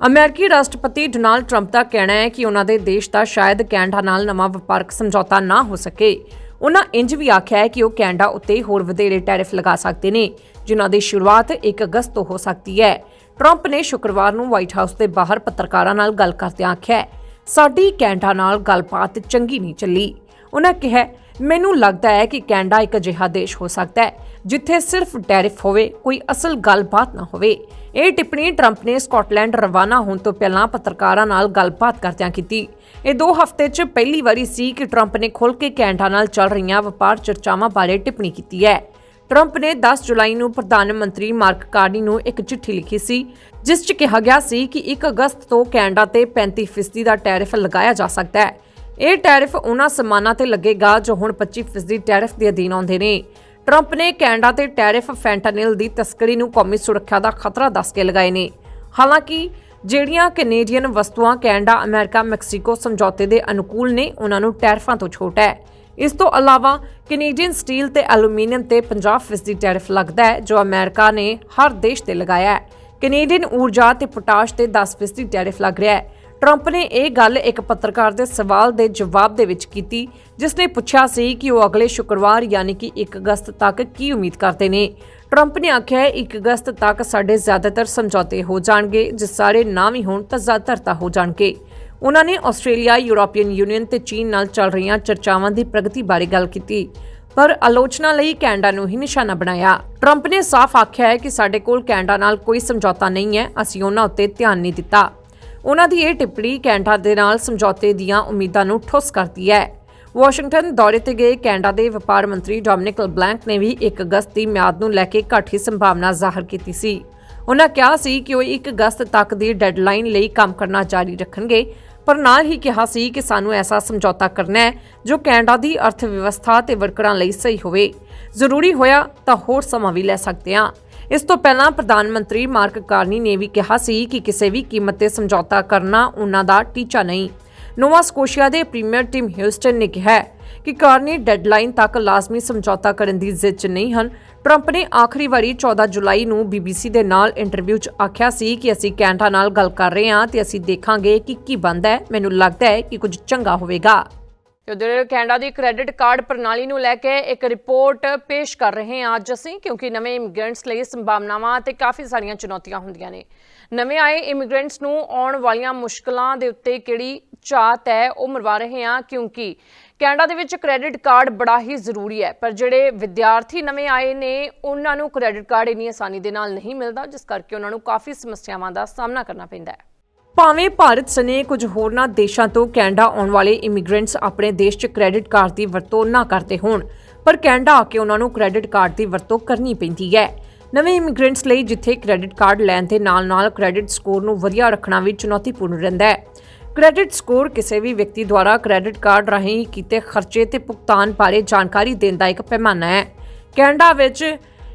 ਅਮਰੀਕੀ ਰਾਸ਼ਟਰਪਤੀ ਡੋਨਾਲਡ ਟਰੰਪ ਦਾ ਕਹਿਣਾ ਹੈ ਕਿ ਉਹਨਾਂ ਦੇ ਦੇਸ਼ ਦਾ ਸ਼ਾਇਦ ਕੈਨੇਡਾ ਨਾਲ ਨਵਾਂ ਵਪਾਰਕ ਸਮਝੌਤਾ ਨਾ ਹੋ ਸਕੇ। ਉਹਨਾਂ ਇੰਜ ਵੀ ਆਖਿਆ ਹੈ ਕਿ ਉਹ ਕੈਨੇਡਾ ਉੱਤੇ ਹੋਰ ਵਧੇਰੇ ਟੈਰਿਫ ਲਗਾ ਸਕਦੇ ਨੇ, ਜਿਨ੍ਹਾਂ ਦੀ ਸ਼ੁਰੂਆਤ 1 ਅਗਸਤ ਤੋਂ ਹੋ ਸਕਦੀ ਹੈ। ਟਰੰਪ ਨੇ ਸ਼ੁੱਕਰਵਾਰ ਨੂੰ ਵਾਈਟ ਹਾਊਸ ਦੇ ਬਾਹਰ ਪੱਤਰਕਾਰਾਂ ਨਾਲ ਗੱਲ ਕਰਦਿਆਂ ਆਖਿਆ, ਸਾਡੀ ਕੈਨੇਡਾ ਨਾਲ ਗੱਲਬਾਤ ਚੰਗੀ ਨਹੀਂ ਚੱਲੀ। ਉਹਨਾਂ ਕਿਹਾ, ਮੈਨੂੰ ਲੱਗਦਾ ਹੈ ਕਿ ਕੈਨੇਡਾ ਇੱਕ ਅਜਿਹਾ ਦੇਸ਼ ਹੋ ਸਕਦਾ ਹੈ, ਜਿੱਥੇ ਸਿਰਫ ਟੈਰਿਫ ਹੋਵੇ, ਕੋਈ ਅਸਲ ਗੱਲਬਾਤ ਨਾ ਹੋਵੇ। ਇਹ ਟਿੱਪਣੀ ਟਰੰਪ ਨੇ ਸਕਾਟਲੈਂਡ ਰਵਾਨਾ ਹੋਣ ਤੋਂ ਪਹਿਲਾਂ ਪੱਤਰਕਾਰਾਂ ਨਾਲ ਗੱਲਬਾਤ ਕਰਦਿਆਂ ਕੀਤੀ। ਇਹ ਦੋ ਹਫ਼ਤੇ 'ਚ ਪਹਿਲੀ ਵਾਰੀ ਸੀ ਕਿ ਟਰੰਪ ਨੇ ਖੁੱਲ੍ਹ ਕੇ ਕੈਨੇਡਾ ਨਾਲ ਚੱਲ ਰਹੀਆਂ ਵਪਾਰ ਚਰਚਾਵਾਂ ਬਾਰੇ ਟਿੱਪਣੀ ਕੀਤੀ ਹੈ। ਟਰੰਪ ਨੇ 10 ਜੁਲਾਈ ਨੂੰ ਪ੍ਰਧਾਨ ਮੰਤਰੀ ਮਾਰਕ ਕਾਰਨੀ ਨੂੰ ਇੱਕ ਚਿੱਠੀ ਲਿਖੀ ਸੀ, ਜਿਸ 'ਚ ਕਿਹਾ ਗਿਆ ਸੀ ਕਿ 1 ਅਗਸਤ ਤੋਂ ਕੈਨੇਡਾ ਤੇ 35% ਦਾ ਟੈਰਿਫ ਲਗਾਇਆ ਜਾ ਸਕਦਾ ਹੈ। ਇਹ ਟੈਰਿਫ ਉਹਨਾਂ ਸਮਾਨਾਂ ਤੇ ਲੱਗੇਗਾ ਜੋ ਹੁਣ 25% ਟੈਰਿਫ ਦੇ ਅਧੀਨ ਆਉਂਦੇ ਨੇ। ਟਰੰਪ ਨੇ ਕੈਨੇਡਾ ਤੇ ਟੈਰਿਫ ਫੈਂਟਾਨਿਲ ਦੀ ਤਸਕਰੀ ਨੂੰ ਕੌਮੀ ਸੁਰੱਖਿਆ ਦਾ ਖਤਰਾ ਦੱਸ ਕੇ ਲਗਾਏ ਨੇ। ਹਾਲਾਂਕਿ, ਜਿਹੜੀਆਂ ਕੈਨੇਡੀਅਨ ਵਸਤੂਆਂ ਕੈਨੇਡਾ, ਅਮਰੀਕਾ, ਮੈਕਸੀਕੋ ਸਮਝੌਤੇ ਦੇ ਅਨੁਕੂਲ ਨੇ, ਉਹਨਾਂ ਨੂੰ ਟੈਰਿਫਾਂ ਤੋਂ ਛੋਟ ਹੈ। ਇਸ ਤੋਂ ਇਲਾਵਾ ਕੈਨੇਡੀਅਨ ਸਟੀਲ ਤੇ ਐਲੂਮੀਨੀਅਮ ਤੇ 50% ਟੈਰਿਫ ਲੱਗਦਾ ਹੈ, ਜੋ ਅਮਰੀਕਾ ਨੇ ਹਰ ਦੇਸ਼ ਤੇ ਲਗਾਇਆ ਹੈ। ਕੈਨੇਡੀਅਨ ਊਰਜਾ ਤੇ ਪੋਟਾਸ਼ ਤੇ 10% ਟੈਰਿਫ ਲੱਗ ਰਿਹਾ ਹੈ। ਟਰੰਪ ਨੇ ਇਹ ਗੱਲ ਇੱਕ ਪੱਤਰਕਾਰ ਦੇ ਸਵਾਲ ਦੇ ਜਵਾਬ ਦੇ ਵਿੱਚ ਕੀਤੀ, ਜਿਸ ਨੇ ਪੁੱਛਿਆ ਸੀ ਕਿ ਉਹ ਅਗਲੇ ਸ਼ੁੱਕਰਵਾਰ ਯਾਨੀ ਕਿ 1 ਅਗਸਤ ਤੱਕ ਕੀ ਉਮੀਦ ਕਰਦੇ ਨੇ। ਟਰੰਪ ਨੇ ਆਖਿਆ ਹੈ 1 ਅਗਸਤ ਤੱਕ ਸਾਡੇ ਜ਼ਿਆਦਾਤਰ ਸਮਝੌਤੇ ਹੋ ਜਾਣਗੇ, ਜੇ ਸਾਰੇ ਨਾ ਵੀ ਹੋਣ ਤਾਂ ਜ਼ਿਆਦਾਤਰ ਤਾਂ ਹੋ ਜਾਣਗੇ। ਉਹਨਾਂ ਨੇ ਆਸਟ੍ਰੇਲੀਆ, ਯੂਰੋਪੀਅਨ ਯੂਨੀਅਨ ਤੇ ਚੀਨ ਨਾਲ ਚੱਲ ਰਹੀਆਂ ਚਰਚਾਵਾਂ ਦੀ ਪ੍ਰਗਤੀ ਬਾਰੇ ਗੱਲ ਕੀਤੀ, ਪਰ ਆਲੋਚਨਾ ਲਈ ਕੈਨੇਡਾ ਨੂੰ ਹੀ ਨਿਸ਼ਾਨਾ ਬਣਾਇਆ। ਟਰੰਪ ਨੇ ਸਾਫ਼ ਆਖਿਆ ਹੈ ਕਿ ਸਾਡੇ ਕੋਲ ਕੈਨੇਡਾ ਨਾਲ ਕੋਈ ਸਮਝੌਤਾ ਨਹੀਂ ਹੈ, ਅਸੀਂ ਉਹਨਾਂ ਉੱਤੇ ਧਿਆਨ ਨਹੀਂ ਦਿੱਤਾ। ਉਹਨਾਂ ਦੀ ਇਹ ਟਿੱਪਣੀ ਕੈਨੇਡਾ ਦੇ ਨਾਲ ਸਮਝੌਤੇ ਦੀਆਂ ਉਮੀਦਾਂ ਨੂੰ ਠੁੱਸ ਕਰਦੀ ਹੈ। ਵਾਸ਼ਿੰਗਟਨ ਦੌਰੇ ਤੇ ਗਏ ਕੈਨੇਡਾ ਦੇ ਵਪਾਰ ਮੰਤਰੀ ਡੋਮਿਨਿਕ ਬਲੈਂਕ ਨੇ ਵੀ 1 ਅਗਸਤ ਦੀ ਮਿਆਦ ਨੂੰ ਲੈ ਕੇ ਘੱਟ ਹੀ ਸੰਭਾਵਨਾ ਜ਼ਾਹਰ ਕੀਤੀ ਸੀ। ਉਹਨਾਂ ਕਿਹਾ ਸੀ ਕਿ ਉਹ 1 ਅਗਸਤ ਤੱਕ ਦੀ ਡੈਡਲਾਈਨ ਲਈ ਕੰਮ ਕਰਨਾ ਜਾਰੀ ਰੱਖਣਗੇ ਪਰ ਨਾਲ ਹੀ ਕਿਹਾ ਸੀ ਕਿ ਸਾਨੂੰ ਐਸਾ ਸਮਝੌਤਾ ਕਰਨਾ ਹੈ ਜੋ ਕੈਨੇਡਾ ਦੀ ਅਰਥ ਵਿਵਸਥਾ ਤੇ ਵਰਕਰਾਂ ਲਈ ਸਹੀ ਹੋਵੇ। ਜ਼ਰੂਰੀ ਹੋਇਆ ਤਾਂ ਹੋਰ ਸਮਾਂ ਵੀ ਲੈ ਸਕਦੇ ਹਾਂ। ਇਸ ਤੋਂ ਪਹਿਲਾਂ ਪ੍ਰਧਾਨ ਮੰਤਰੀ ਮਾਰਕ ਕਾਰਨੀ ਨੇ ਵੀ ਕਿਹਾ ਸੀ ਕਿ ਕਿਸੇ ਵੀ ਕੀਮਤ ਤੇ ਸਮਝੌਤਾ ਕਰਨਾ ਉਹਨਾਂ ਦਾ ਟੀਚਾ ਨਹੀਂ। ਨੋਵਾ ਸਕੋਸ਼ੀਆ ਦੇ ਪ੍ਰੀਮੀਅਰ ਟਿਮ ਹਿਊਸਟਨ ਨੇ ਕਿਹਾ ਕਿ ਕਾਰਨੀ ਡੈਡਲਾਈਨ ਤੱਕ ਲਾਜ਼ਮੀ ਸਮਝੌਤਾ ਕਰਨ ਦੀ ਜ਼ਿੱਦ 'ਚ ਨਹੀਂ ਹਨ ਟਰੰਪ ਨੇ ਆਖਰੀ ਵਾਰੀ 14 ਜੁਲਾਈ ਨੂੰ BBC ਦੇ ਨਾਲ ਇੰਟਰਵਿਊ 'ਚ ਆਖਿਆ ਸੀ ਕਿ ਅਸੀਂ ਕੈਨੇਡਾ ਨਾਲ ਗੱਲ ਕਰ ਰਹੇ ਹਾਂ ਤੇ ਅਸੀਂ ਦੇਖਾਂਗੇ ਕਿ ਕੀ ਬਣਦਾ ਹੈ। ਮੈਨੂੰ ਲੱਗਦਾ ਹੈ ਕਿ ਕੁਝ ਚੰਗਾ ਹੋਵੇਗਾ। ਉਧਰ ਕੈਨੇਡਾ ਦੀ ਕ੍ਰੈਡਿਟ ਕਾਰਡ ਪ੍ਰਣਾਲੀ ਨੂੰ ਲੈ ਕੇ ਇੱਕ ਰਿਪੋਰਟ ਪੇਸ਼ ਕਰ ਰਹੇ ਹਾਂ ਅੱਜ ਅਸੀਂ, ਕਿਉਂਕਿ ਨਵੇਂ ਇਮੀਗ੍ਰੈਂਟਸ ਲਈ ਸੰਭਾਵਨਾਵਾਂ ਤੇ ਕਾਫੀ ਸਾਰੀਆਂ ਚੁਣੌਤੀਆਂ ਹੁੰਦੀਆਂ ਨੇ। ਨਵੇਂ ਆਏ ਇਮੀਗ੍ਰੈਂਟਸ ਨੂੰ ਆਉਣ ਵਾਲੀਆਂ ਮੁਸ਼ਕਲਾਂ ਦੇ ਉੱਤੇ ਕਿਹੜੀ ਝਾਤ ਹੈ ਉਹ ਮਰਵਾ ਰਹੇ ਹਾਂ, ਕਿਉਂਕਿ ਕੈਨੇਡਾ ਦੇ ਵਿੱਚ ਕ੍ਰੈਡਿਟ ਕਾਰਡ ਬੜਾ ਹੀ ਜ਼ਰੂਰੀ ਹੈ, ਪਰ ਜਿਹੜੇ ਵਿਦਿਆਰਥੀ ਨਵੇਂ ਆਏ ਨੇ, ਉਹਨਾਂ ਨੂੰ ਕ੍ਰੈਡਿਟ ਕਾਰਡ ਇੰਨੀ ਆਸਾਨੀ ਦੇ ਨਾਲ ਨਹੀਂ ਮਿਲਦਾ, ਜਿਸ ਕਰਕੇ ਉਹਨਾਂ ਨੂੰ ਕਾਫੀ ਸਮੱਸਿਆਵਾਂ ਦਾ ਸਾਹਮਣਾ ਕਰਨਾ ਪੈਂਦਾ ਹੈ। ਭਾਵੇਂ ਭਾਰਤ ਸਣੇ ਕੁਝ ਹੋਰਨਾਂ ਦੇਸ਼ਾਂ ਤੋਂ ਕੈਨੇਡਾ ਆਉਣ ਵਾਲੇ ਇਮੀਗ੍ਰੈਂਟਸ ਆਪਣੇ ਦੇਸ਼ 'ਚ ਕ੍ਰੈਡਿਟ ਕਾਰਡ ਦੀ ਵਰਤੋਂ ਨਾ ਕਰਦੇ ਹੋਣ, ਪਰ ਕੈਨੇਡਾ ਆ ਕੇ ਉਹਨਾਂ ਨੂੰ ਕ੍ਰੈਡਿਟ ਕਾਰਡ ਦੀ ਵਰਤੋਂ ਕਰਨੀ ਪੈਂਦੀ ਹੈ। ਨਵੇਂ ਇਮੀਗ੍ਰੈਂਟਸ ਲਈ ਜਿੱਥੇ ਕ੍ਰੈਡਿਟ ਕਾਰਡ ਲੈਣ ਦੇ ਨਾਲ-ਨਾਲ ਕ੍ਰੈਡਿਟ ਸਕੋਰ ਨੂੰ ਵਧੀਆ ਰੱਖਣਾ ਵੀ ਚੁਣੌਤੀਪੂਰਨ ਰਹਿੰਦਾ ਹੈ। ਕ੍ਰੈਡਿਟ ਸਕੋਰ ਕਿਸੇ ਵੀ ਵਿਅਕਤੀ ਦੁਆਰਾ ਕ੍ਰੈਡਿਟ ਕਾਰਡ ਰਾਹੀਂ ਕੀਤੇ ਖਰਚੇ ਤੇ ਭੁਗਤਾਨ ਬਾਰੇ ਜਾਣਕਾਰੀ ਦੇਣ ਦਾ ਇੱਕ ਪੈਮਾਨਾ ਹੈ। ਕੈਨੇਡਾ ਵਿੱਚ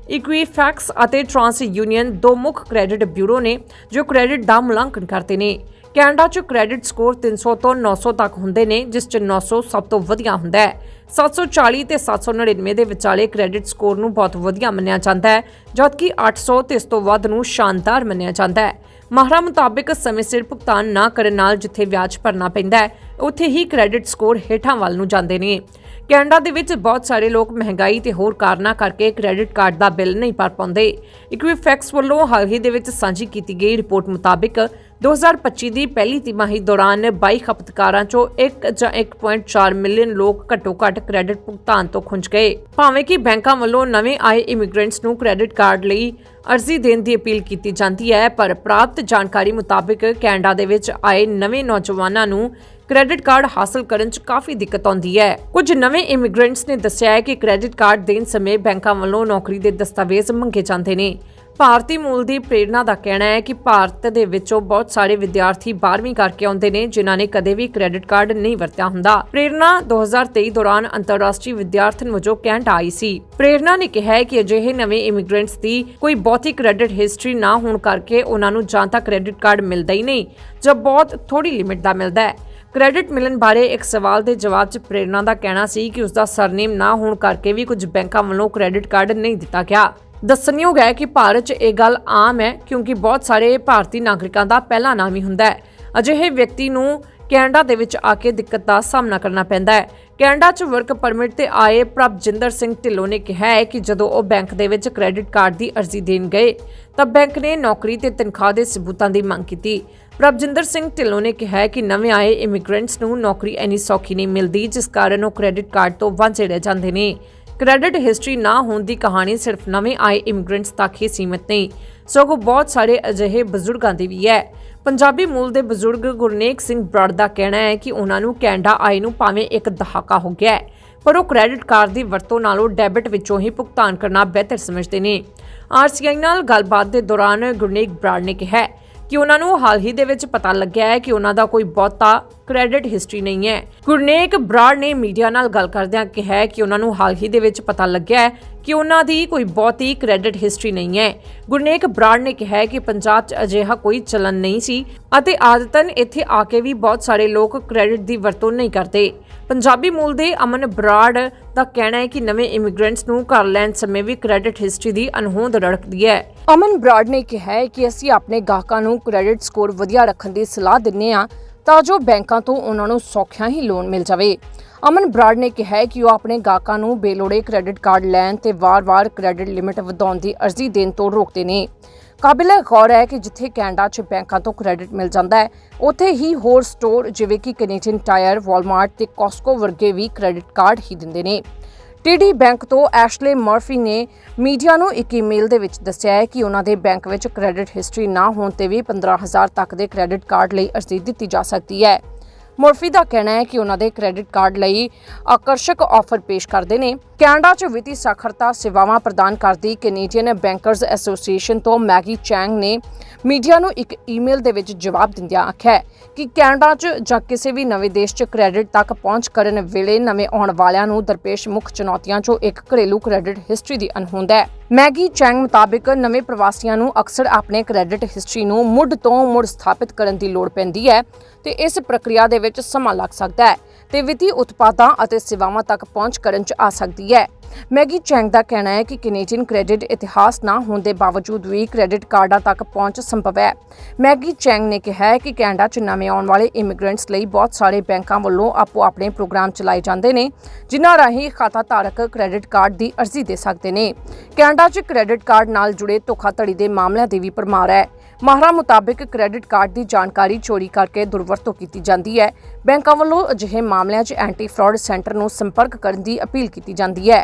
ਇਕੁਈਫੈਕਸ ਅਤੇ ਟ੍ਰਾਂਸ ਯੂਨੀਅਨ ਦੋ ਮੁੱਖ ਕ੍ਰੈਡਿਟ ਬਿਊਰੋ ਨੇ ਜੋ ਕ੍ਰੈਡਿਟ ਦਾ ਮੁਲਾਂਕਣ ਕਰਦੇ ਨੇ। ਕੈਨੇਡਾ 'ਚ ਕ੍ਰੈਡਿਟ ਸਕੋਰ 300 ਤੋਂ 900 ਤੱਕ ਹੁੰਦੇ ਨੇ, ਜਿਸ 'ਚ 900 ਸਭ ਤੋਂ ਵਧੀਆ ਹੁੰਦਾ ਹੈ। 740 ਤੇ 799 ਦੇ ਵਿਚਾਲੇ ਕ੍ਰੈਡਿਟ ਸਕੋਰ ਨੂੰ ਬਹੁਤ ਵਧੀਆ ਮੰਨਿਆ ਜਾਂਦਾ ਹੈ, ਜਦਕਿ 800 ਤੇ ਇਸ ਤੋਂ ਵੱਧ ਨੂੰ ਸ਼ਾਨਦਾਰ ਮੰਨਿਆ ਜਾਂਦਾ ਹੈ। ਮਾਹਰਾਂ ਮੁਤਾਬਿਕ ਸਮੇਂ ਸਿਰ ਭੁਗਤਾਨ ਨਾ ਕਰਨ ਨਾਲ ਜਿੱਥੇ ਵਿਆਜ ਭਰਨਾ ਪੈਂਦਾ ਹੈ, ਉੱਥੇ ਹੀ ਕ੍ਰੈਡਿਟ ਸਕੋਰ ਹੇਠਾਂ ਵੱਲ ਨੂੰ ਜਾਂਦੇ ਨੇ। ਕੈਨੇਡਾ ਦੇ ਵਿੱਚ ਬਹੁਤ ਸਾਰੇ ਲੋਕ ਮਹਿੰਗਾਈ ਤੇ ਹੋਰ ਕਾਰਨਾਂ ਕਰਕੇ ਕ੍ਰੈਡਿਟ ਕਾਰਡ ਦਾ ਬਿੱਲ ਨਹੀਂ ਭਰ ਪਾਉਂਦੇ। ਇਕੁਇਫੈਕਸ ਵੱਲੋਂ ਹਾਲ ਹੀ ਦੇ ਵਿੱਚ ਸਾਂਝੀ ਕੀਤੀ ਗਈ ਰਿਪੋਰਟ ਮੁਤਾਬਿਕ 2025 ਦੀ ਪਹਿਲੀ ਤਿਮਾਹੀ ਦੌਰਾਨ 22 ਖਪਤਕਾਰਾਂ ਚੋਂ 1 ਜਾਂ 1.4 ਮਿਲੀਅਨ ਲੋਕ ਘੱਟੋ-ਘੱਟ ਕ੍ਰੈਡਿਟ ਭੁਗਤਾਨ ਤੋਂ ਖੁੰਝ ਗਏ। ਭਾਵੇਂ ਕਿ ਬੈਂਕਾਂ ਵੱਲੋਂ ਨਵੇਂ ਆਏ ਇਮੀਗ੍ਰੈਂਟਸ ਨੂੰ ਕ੍ਰੈਡਿਟ ਕਾਰਡ ਲਈ ਅਰਜ਼ੀ ਦੇਣ ਦੀ ਅਪੀਲ ਕੀਤੀ ਜਾਂਦੀ ਹੈ, ਪਰ ਪ੍ਰਾਪਤ ਜਾਣਕਾਰੀ ਮੁਤਾਬਿਕ ਕੈਨੇਡਾ ਦੇ ਵਿੱਚ ਆਏ ਨਵੇਂ ਨੌਜਵਾਨਾਂ ਨੂੰ ਕ੍ਰੈਡਿਟ ਕਾਰਡ ਹਾਸਲ ਕਰਨ 'ਚ ਕਾਫੀ ਦਿੱਕਤ ਆਉਂਦੀ ਹੈ। ਕੁਝ ਨਵੇਂ ਇਮੀਗ੍ਰੈਂਟਸ ਨੇ ਦੱਸਿਆ ਹੈ ਕਿ ਕ੍ਰੈਡਿਟ ਕਾਰਡ ਦੇਣ ਸਮੇਂ ਬੈਂਕਾਂ ਵੱਲੋਂ ਨੌਕਰੀ ਦੇ ਦਸਤਾਵੇਜ਼ ਮੰਗੇ ਜਾਂਦੇ ਨੇ। ਭਾਰਤੀ ਮੂਲ ਦੀ ਪ੍ਰੇਰਣਾ ਦਾ ਕਹਿਣਾ ਹੈ ਕਿ ਭਾਰਤ ਦੇ ਵਿੱਚੋਂ ਬਹੁਤ ਸਾਰੇ ਵਿਦਿਆਰਥੀ 12ਵੀਂ ਕਰਕੇ ਆਉਂਦੇ ਨੇ, ਜਿਨ੍ਹਾਂ ਨੇ ਕਦੇ ਵੀ ਕ੍ਰੈਡਿਟ ਕਾਰਡ ਨਹੀਂ ਵਰਤਿਆ ਹੁੰਦਾ। ਪ੍ਰੇਰਣਾ 2023 ਦੌਰਾਨ ਅੰਤਰਰਾਸ਼ਟਰੀ ਵਿਦਿਆਰਥਣ ਵਜੋਂ ਕੈਂਟ ਆਈ ਸੀ। ਪ੍ਰੇਰਣਾ ਨੇ ਕਿਹਾ ਹੈ ਕਿ ਅਜਿਹੇ ਨਵੇਂ ਇਮੀਗ੍ਰੈਂਟਸ ਦੀ ਕੋਈ ਬਹੁਤੀ ਕ੍ਰੈਡਿਟ ਹਿਸਟਰੀ ਨਾ ਹੋਣ ਕਰਕੇ ਉਹਨਾਂ ਨੂੰ ਜਾਂ ਤਾਂ ਕ੍ਰੈਡਿਟ ਕਾਰਡ ਮਿਲਦਾ ਹੀ ਨਹੀਂ, ਜਾਂ ਬਹੁਤ ਥੋੜੀ ਲਿਮਿਟ ਦਾ ਮਿਲਦਾ ਹੈ। ਕ੍ਰੈਡਿਟ ਮਿਲਣ ਬਾਰੇ ਇੱਕ ਸਵਾਲ ਦੇ ਜਵਾਬ 'ਚ ਪ੍ਰੇਰਣਾ ਦਾ ਕਹਿਣਾ ਸੀ ਕਿ ਉਸ ਦਾ ਸਰਨੇਮ ਨਾ ਹੋਣ ਕਰਕੇ ਵੀ ਕੁਝ ਬੈਂਕਾਂ ਵੱਲੋਂ ਕ੍ਰੈਡਿਟ ਕਾਰਡ ਨਹੀਂ ਦਿੱਤਾ ਗਿਆ। ਦੱਸਣਯੋਗ ਹੈ ਕਿ ਭਾਰਤ 'ਚ ਇਹ ਗੱਲ ਆਮ ਹੈ ਕਿਉਂਕਿ ਬਹੁਤ ਸਾਰੇ ਭਾਰਤੀ ਨਾਗਰਿਕਾਂ ਦਾ ਪਹਿਲਾ ਨਾਮ ਹੀ ਹੁੰਦਾ ਹੈ। ਅਜਿਹੇ ਵਿਅਕਤੀ ਨੂੰ ਕੈਨੇਡਾ ਦੇ ਵਿੱਚ ਆ ਕੇ ਦਿੱਕਤ ਦਾ ਸਾਹਮਣਾ ਕਰਨਾ ਪੈਂਦਾ ਹੈ। ਕੈਨੇਡਾ 'ਚ ਵਰਕ ਪਰਮਿਟ ਤੇ ਆਏ ਪ੍ਰਭਜਿੰਦਰ ਸਿੰਘ ਢਿੱਲੋਂ ਨੇ ਕਿਹਾ ਹੈ ਕਿ ਜਦੋਂ ਉਹ ਬੈਂਕ ਦੇ ਵਿੱਚ ਕ੍ਰੈਡਿਟ ਕਾਰਡ ਦੀ ਅਰਜ਼ੀ ਦੇਣ ਗਏ ਤਾਂ ਬੈਂਕ ਨੇ ਨੌਕਰੀ ਤੇ ਤਨਖਾਹ ਦੇ ਸਬੂਤਾਂ ਦੀ ਮੰਗ ਕੀਤੀ। ਰਬਜਿੰਦਰ ਸਿੰਘ ਢਿੱਲੋਂ ਨੇ ਕਿਹਾ ਕਿ ਨਵੇਂ ਆਏ ਇਮੀਗ੍ਰੈਂਟਸ ਨੂੰ ਨੌਕਰੀ ਐਨੀ ਸੌਖੀ ਨਹੀਂ ਮਿਲਦੀ, ਜਿਸ ਕਾਰਨ ਉਹ ਕ੍ਰੈਡਿਟ ਕਾਰਡ ਤੋਂ ਵਾਂਝੇ ਰਹਿ ਜਾਂਦੇ ਨੇ। ਕ੍ਰੈਡਿਟ ਹਿਸਟਰੀ ਨਾ ਹੋਣ ਦੀ ਕਹਾਣੀ ਸਿਰਫ ਨਵੇਂ ਆਏ ਇਮੀਗ੍ਰੈਂਟਸ ਤੱਕ ਹੀ ਸੀਮਿਤ ਨਹੀਂ, ਸਗੋਂ ਬਹੁਤ ਸਾਰੇ ਅਜਿਹੇ ਬਜ਼ੁਰਗਾਂ ਦੀ ਵੀ ਹੈ। ਪੰਜਾਬੀ ਮੂਲ ਦੇ ਬਜ਼ੁਰਗ ਗੁਰਨੇਕ ਸਿੰਘ ਬਰਾੜ ਦਾ ਕਹਿਣਾ ਹੈ ਕਿ ਉਹਨਾਂ ਨੂੰ ਕੈਨੇਡਾ ਆਏ ਨੂੰ ਭਾਵੇਂ ਇੱਕ ਦਹਾਕਾ ਹੋ ਗਿਆ ਹੈ, ਪਰ ਉਹ ਕ੍ਰੈਡਿਟ ਕਾਰਡ ਦੀ ਵਰਤੋਂ ਨਾਲੋਂ ਡੈਬਿਟ ਵਿੱਚੋਂ ਹੀ ਭੁਗਤਾਨ ਕਰਨਾ ਬਿਹਤਰ ਸਮਝਦੇ ਨੇ। ਆਰਸੀਆਈ ਨਾਲ ਗੱਲਬਾਤ ਦੇ ਦੌਰਾਨ ਗੁਰਨੇਕ ਬਰਾੜ ਨੇ ਕਿਹਾ ਕਿ ਉਹਨਾਂ ਨੂੰ ਹਾਲ ਹੀ ਦੇ ਵਿੱਚ ਪਤਾ ਲੱਗਿਆ ਹੈ ਕਿ ਉਹਨਾਂ ਦਾ ਕੋਈ ਬਹੁਤਾ ਕ੍ਰੈਡਿਟ ਹਿਸਟਰੀ ਨਹੀਂ ਹੈ। ਗੁਰਨੇਕ ਬਰਾੜ ਨੇ ਮੀਡੀਆ ਨਾਲ ਗੱਲ ਕਰਦਿਆਂ ਕਿਹਾ ਕਿ ਉਹਨਾਂ ਨੂੰ ਹਾਲ ਹੀ ਦੇ ਵਿੱਚ ਪਤਾ ਲੱਗਿਆ ਹੈ ਕਿ ਉਹਨਾਂ ਦੀ ਕੋਈ ਬਹੁਤੀ ਕ੍ਰੈਡਿਟ ਹਿਸਟਰੀ ਨਹੀਂ ਹੈ। ਗੁਰਨੇਕ ਬਰਾੜ ਨੇ ਕਿਹਾ ਕਿ ਪੰਜਾਬ 'ਚ ਅਜਿਹਾ ਕੋਈ ਚਲਨ ਨਹੀਂ ਸੀ ਅਤੇ ਆਦਤਨ ਇੱਥੇ ਆ ਕੇ ਵੀ ਬਹੁਤ ਸਾਰੇ ਲੋਕ ਕ੍ਰੈਡਿਟ ਦੀ ਵਰਤੋਂ ਨਹੀਂ ਕਰਦੇ। ਪੰਜਾਬੀ ਮੂਲ ਦੇ ਅਮਨ ਬਰਾੜ ਦਾ ਕਹਿਣਾ ਹੈ ਕਿ ਨਵੇਂ ਇਮੀਗ੍ਰੈਂਟਸ ਨੂੰ ਘਰ ਲੈਣ ਸਮੇਂ ਵੀ ਕ੍ਰੈਡਿਟ ਹਿਸਟਰੀ ਦੀ ਅਨਹੋਂਦ ਰੜਕਦੀ ਹੈ। ਅਮਨ ਬਰਾੜ ਨੇ ਕਿਹਾ ਹੈ ਕਿ ਅਸੀਂ ਆਪਣੇ ਗਾਹਕਾਂ ਨੂੰ ਕ੍ਰੈਡਿਟ ਸਕੋਰ ਵਧੀਆ ਰੱਖਣ ਦੀ ਸਲਾਹ ਦਿੰਨੇ ਆ ਤਾਂ ਜੋ ਬੈਂਕਾਂ ਤੋਂ ਉਹਨਾਂ ਨੂੰ ਸੌਖਿਆਂ ਹੀ ਲੋਨ ਮਿਲ ਜਾਵੇ। ਅਮਨ ਬਰਾੜ ਨੇ ਕਿਹਾ ਹੈ ਕਿ ਉਹ ਆਪਣੇ ਗਾਹਕਾਂ ਨੂੰ ਬੇਲੋੜੇ ਕ੍ਰੈਡਿਟ ਕਾਰਡ ਲੈਣ ਤੇ ਵਾਰ-ਵਾਰ ਕ੍ਰੈਡਿਟ ਲਿਮਿਟ ਵਧਾਉਣ ਦੀ ਅਰਜ਼ੀ ਦੇਣ ਤੋਂ ਰੋਕਦੇ ਨੇ। ਕਾਬਿਲ ਗੌਰ ਹੈ ਕਿ ਜਿੱਥੇ ਕੈਨੇਡਾ 'ਚ ਬੈਂਕਾਂ ਤੋਂ ਕ੍ਰੈਡਿਟ ਮਿਲ ਜਾਂਦਾ ਹੈ ਉੱਥੇ ਹੀ ਹੋਰ ਸਟੋਰ ਜਿਵੇਂ ਕਿ ਕੈਨੇਡੀਅਨ ਟਾਇਰ, ਵਾਲਮਾਰਟ ਤੇ ਕੋਸਕੋ ਵਰਗੇ ਵੀ ਕ੍ਰੈਡਿਟ ਕਾਰਡ ਹੀ ਦਿੰਦੇ ਨੇ। ਟੀਡੀ ਬੈਂਕ ਤੋਂ ਐਸ਼ਲੇ ਮਰਫੀ ਨੇ ਮੀਡੀਆ ਨੂੰ ਇੱਕ ਈਮੇਲ ਦੇ ਵਿੱਚ ਦੱਸਿਆ ਹੈ ਕਿ ਉਹਨਾਂ ਦੇ ਬੈਂਕ ਵਿੱਚ ਕ੍ਰੈਡਿਟ ਹਿਸਟਰੀ ਨਾ ਹੋਣ ਤੇ ਵੀ 15000 ਤੱਕ ਦੇ ਕ੍ਰੈਡਿਟ ਕਾਰਡ ਲਈ ਅਰਜ਼ੀ ਦਿੱਤੀ ਜਾ ਸਕਦੀ ਹੈ। ਮਰਫੀ ਦਾ ਕਹਿਣਾ ਹੈ ਕਿ ਉਹਨਾਂ ਦੇ ਕ੍ਰੈਡਿਟ ਕਾਰਡ ਲਈ ਆਕਰਸ਼ਕ ਆਫਰ ਪੇਸ਼ ਕਰਦੇ ਨੇ। ਕੈਨੇਡਾ 'ਚ ਵਿੱਤੀ ਸਾਖਰਤਾ ਸੇਵਾਵਾਂ ਪ੍ਰਦਾਨ ਕਰਦੀ ਕੈਨੇਡੀਅਨ ਬੈਂਕਰਜ਼ ਐਸੋਸੀਏਸ਼ਨ ਤੋਂ ਮੈਗੀ ਚੈਂਗ ਨੇ ਮੀਡੀਆ ਨੂੰ ਇੱਕ ਈਮੇਲ ਦੇ ਵਿੱਚ ਜਵਾਬ ਦਿੰਦਿਆਂ ਆਖਿਆ ਕਿ ਕੈਨੇਡਾ 'ਚ ਜਾਂ ਕਿਸੇ ਵੀ ਨਵੇਂ ਦੇਸ਼ 'ਚ ਕ੍ਰੈਡਿਟ ਤੱਕ ਪਹੁੰਚ ਕਰਨ ਵੇਲੇ ਨਵੇਂ ਆਉਣ ਵਾਲਿਆਂ ਨੂੰ ਦਰਪੇਸ਼ ਮੁੱਖ ਚੁਣੌਤੀਆਂ 'ਚੋਂ ਇੱਕ ਘਰੇਲੂ ਕ੍ਰੈਡਿਟ ਹਿਸਟਰੀ ਦੀ ਅਣਹੋਂਦ ਹੈ। ਮੈਗੀ ਚੈਂਗ ਮੁਤਾਬਿਕ ਨਵੇਂ ਪ੍ਰਵਾਸੀਆਂ ਨੂੰ ਅਕਸਰ ਆਪਣੇ ਕ੍ਰੈਡਿਟ ਹਿਸਟਰੀ ਨੂੰ ਮੁੱਢ ਤੋਂ ਮੁੜ ਸਥਾਪਿਤ ਕਰਨ ਦੀ ਲੋੜ ਪੈਂਦੀ ਹੈ ਤੇ ਇਸ ਪ੍ਰਕਿਰਿਆ ਦੇ ਵਿੱਚ ਸਮਾਂ ਲੱਗ ਸਕਦਾ ਹੈ। ਤੇ ਵਿੱਤੀ ਉਤਪਾਦਾਂ ਅਤੇ ਸੇਵਾਵਾਂ ਤੱਕ ਪਹੁੰਚ ਕਰਨ 'ਚ ਆ ਸਕਦੀ ਹੈ। ਮੈਗੀ ਚੈਂਗ ਦਾ ਕਹਿਣਾ ਹੈ ਕਿ ਕੈਨੇਡੀਅਨ ਕ੍ਰੈਡਿਟ ਇਤਿਹਾਸ ਨਾ ਹੋਣ ਦੇ ਬਾਵਜੂਦ ਵੀ ਕ੍ਰੈਡਿਟ ਕਾਰਡਾਂ ਤੱਕ ਪਹੁੰਚ ਸੰਭਵ ਹੈ। ਮੈਗੀ ਚੈਂਗ ਨੇ ਕਿਹਾ ਹੈ ਕਿ ਕੈਨੇਡਾ 'ਚ ਨਵੇਂ ਆਉਣ ਵਾਲੇ ਇਮੀਗ੍ਰੈਂਟਸ ਲਈ ਬਹੁਤ ਸਾਰੇ ਬੈਂਕਾਂ ਵੱਲੋਂ ਆਪੋ ਆਪਣੇ ਪ੍ਰੋਗਰਾਮ ਚਲਾਏ ਜਾਂਦੇ ਨੇ, ਜਿਨ੍ਹਾਂ ਰਾਹੀਂ ਖਾਤਾ ਧਾਰਕ ਕ੍ਰੈਡਿਟ ਕਾਰਡ ਦੀ ਅਰਜ਼ੀ ਦੇ ਸਕਦੇ ਨੇ। ਕੈਨੇਡਾ 'ਚ ਕ੍ਰੈਡਿਟ ਕਾਰਡ ਨਾਲ ਜੁੜੇ ਧੋਖਾਧੜੀ ਦੇ ਮਾਮਲਿਆਂ ਦੀ ਵੀ ਪਰਮਾਰ ਹੈ। ਮਾਹਰਾਂ ਮੁਤਾਬਿਕ ਕ੍ਰੈਡਿਟ ਕਾਰਡ ਦੀ ਜਾਣਕਾਰੀ ਚੋਰੀ ਕਰਕੇ ਦੁਰਵਰਤੋਂ ਕੀਤੀ ਜਾਂਦੀ ਹੈ। ਬੈਂਕਾਂ ਵੱਲੋਂ ਅਜਿਹੇ ਮਾਮਲਿਆਂ 'ਚ ਐਂਟੀ ਫਰਾਡ ਸੈਂਟਰ ਨੂੰ ਸੰਪਰਕ ਕਰਨ ਦੀ ਅਪੀਲ ਕੀਤੀ ਜਾਂਦੀ ਹੈ।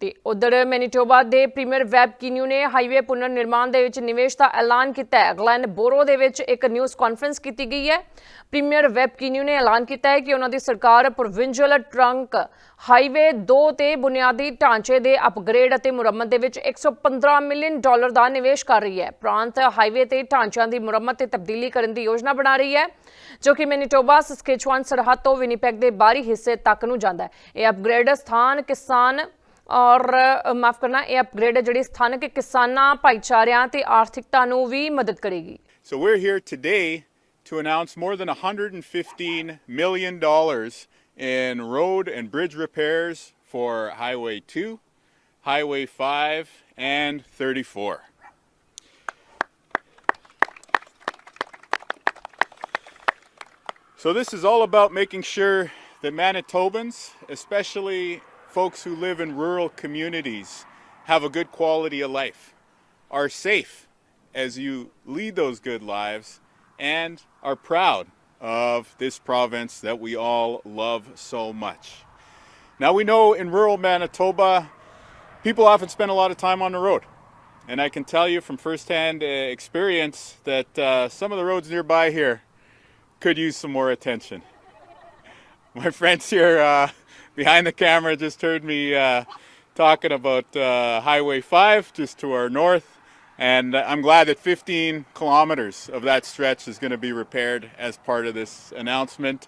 ਤੇ ਉਧਰ ਮੈਨੀਟੋਬਾ ਦੇ ਪ੍ਰੀਮੀਅਰ ਵੈਬ ਕੀਨਿਊ ਨੇ ਹਾਈਵੇ ਪੁਨਰ ਨਿਰਮਾਣ ਦੇ ਵਿੱਚ ਨਿਵੇਸ਼ ਦਾ ਐਲਾਨ ਕੀਤਾ ਹੈ। ਗਲੈਨ ਬੋਰੋ ਦੇ ਵਿੱਚ ਇੱਕ ਨਿਊਜ਼ ਕਾਨਫਰੰਸ ਕੀਤੀ ਗਈ ਹੈ। ਪ੍ਰੀਮੀਅਰ ਵੈਬ ਕੀਨਿਊ ਨੇ ਐਲਾਨ ਕੀਤਾ ਹੈ ਕਿ ਉਹਨਾਂ ਦੀ ਸਰਕਾਰ ਪ੍ਰੋਵਿੰਸ਼ੀਅਲ ਟਰੰਕ ਹਾਈਵੇ 2 ਤੇ ਬੁਨਿਆਦੀ ਢਾਂਚੇ ਦੇ ਅਪਗ੍ਰੇਡ ਅਤੇ ਮੁਰੰਮਤ ਦੇ ਵਿੱਚ 115 ਮਿਲੀਅਨ ਡਾਲਰ ਦਾ ਨਿਵੇਸ਼ ਕਰ ਰਹੀ ਹੈ। ਪ੍ਰਾਂਤ ਹਾਈਵੇ ਤੇ ਢਾਂਚਿਆਂ ਦੀ ਮੁਰੰਮਤ ਤੇ ਤਬਦੀਲੀ ਕਰਨ ਦੀ ਯੋਜਨਾ ਬਣਾ ਰਹੀ ਹੈ, ਜੋ ਕਿ ਮੈਨੀਟੋਬਾ, ਸਸਕੇਚੁਆਨ, ਸਰਹੱਦ ਤੋਂ ਵਿਨੀਪੈਗ ਦੇ ਬਾਹਰੀ ਹਿੱਸੇ ਤੱਕ ਨੂੰ ਜਾਂਦਾ ਹੈ। ਇਹ ਅਪਗ੍ਰੇਡ ਸਥਾਨ ਕਿਸਾਨ ਔਰ ਮਾਫ ਕਰਨਾ ਇਹ ਅਪਗ੍ਰੇਡ ਜਿਹੜੀ ਸਥਾਨਕ ਕਿਸਾਨਾਂ ਭਾਈਚਾਰਿਆਂ ਤੇ ਆਰਥਿਕਤਾ ਨੂੰ ਵੀ ਮਦਦ ਕਰੇਗੀ So we're here today to announce more than $115 million in road and bridge repairs for Highway 2, Highway 5, and 34. So this is all about making sure that Manitobans, especially folks who live in rural communities, have a good quality of life, are safe as you lead those good lives, and are proud of this province that we all love so much. Now we know in rural Manitoba, people often spend a lot of time on the road. And I can tell you from firsthand uh, experience that uh, some of the roads nearby here could use some more attention. My friends here uh, behind the camera just heard me uh, talking about uh, Highway 5 just to our north And I'm glad that 15 kilometers of that stretch is going to be repaired as part of this announcement.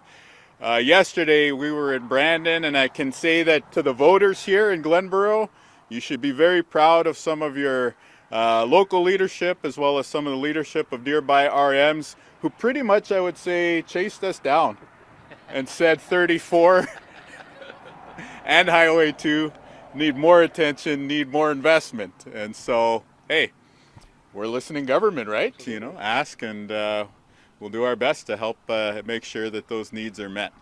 Uh, yesterday, we were in Brandon, and I can say that to the voters here in Glenboro, you should be very proud of some of your uh, local leadership as well as some of the leadership of nearby RMs who pretty much, I would say, chased us down and said 34 and Highway 2 need more attention, need more investment. And so, hey, we're listening government, right? You know, ask and uh, we'll do our best to help uh, make sure that those needs are met.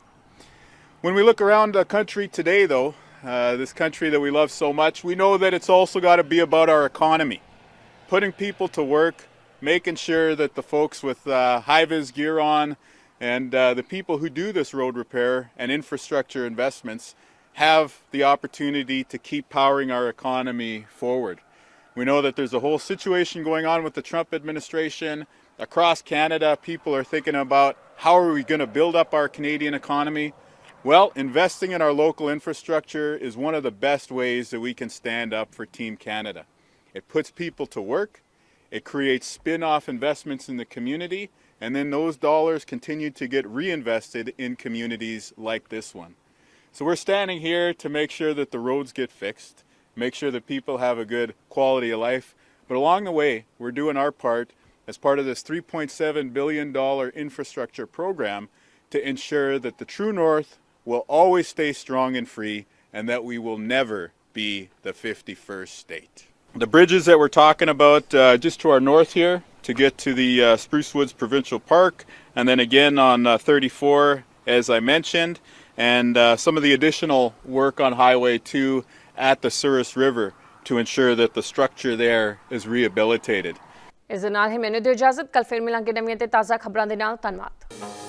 When we look around the country today, though, uh, this country that we love so much, we know that it's also got to be about our economy, putting people to work, making sure that the folks with uh, high vis gear on and uh, the people who do this road repair and infrastructure investments have the opportunity to keep powering our economy forward. We know that there's a whole situation going on with the Trump administration. Across Canada, people are thinking about how are we going to build up our Canadian economy? Well, investing in our local infrastructure is one of the best ways that we can stand up for Team Canada. It puts people to work, it creates spin off investments in the community, and then those dollars continue to get reinvested in communities like this one. So we're standing here to make sure that the roads get fixed, make sure that people have a good quality of life. But along the way, we're doing our part as part of this $3.7 billion infrastructure program to ensure that the True North will always stay strong and free and that we will never be the 51st state. The bridges that we're talking about uh, just to our north here to get to the uh, Spruce Woods Provincial Park, and then again on uh, 34, as I mentioned, and uh, some of the additional work on Highway 2 at the Souris River to ensure that the structure there is rehabilitated. ਇਸ ਦੇ ਨਾਲ ਹੀ ਮੈਨੂੰ ਦਿਓ ਇਜਾਜ਼ਤ ਕੱਲ ਫਿਰ ਮਿਲਾਂਗੇ ਨਵੀਆਂ ਤੇ ਤਾਜ਼ਾ ਖਬਰਾਂ ਦੇ ਨਾਲ ਧੰਨਵਾਦ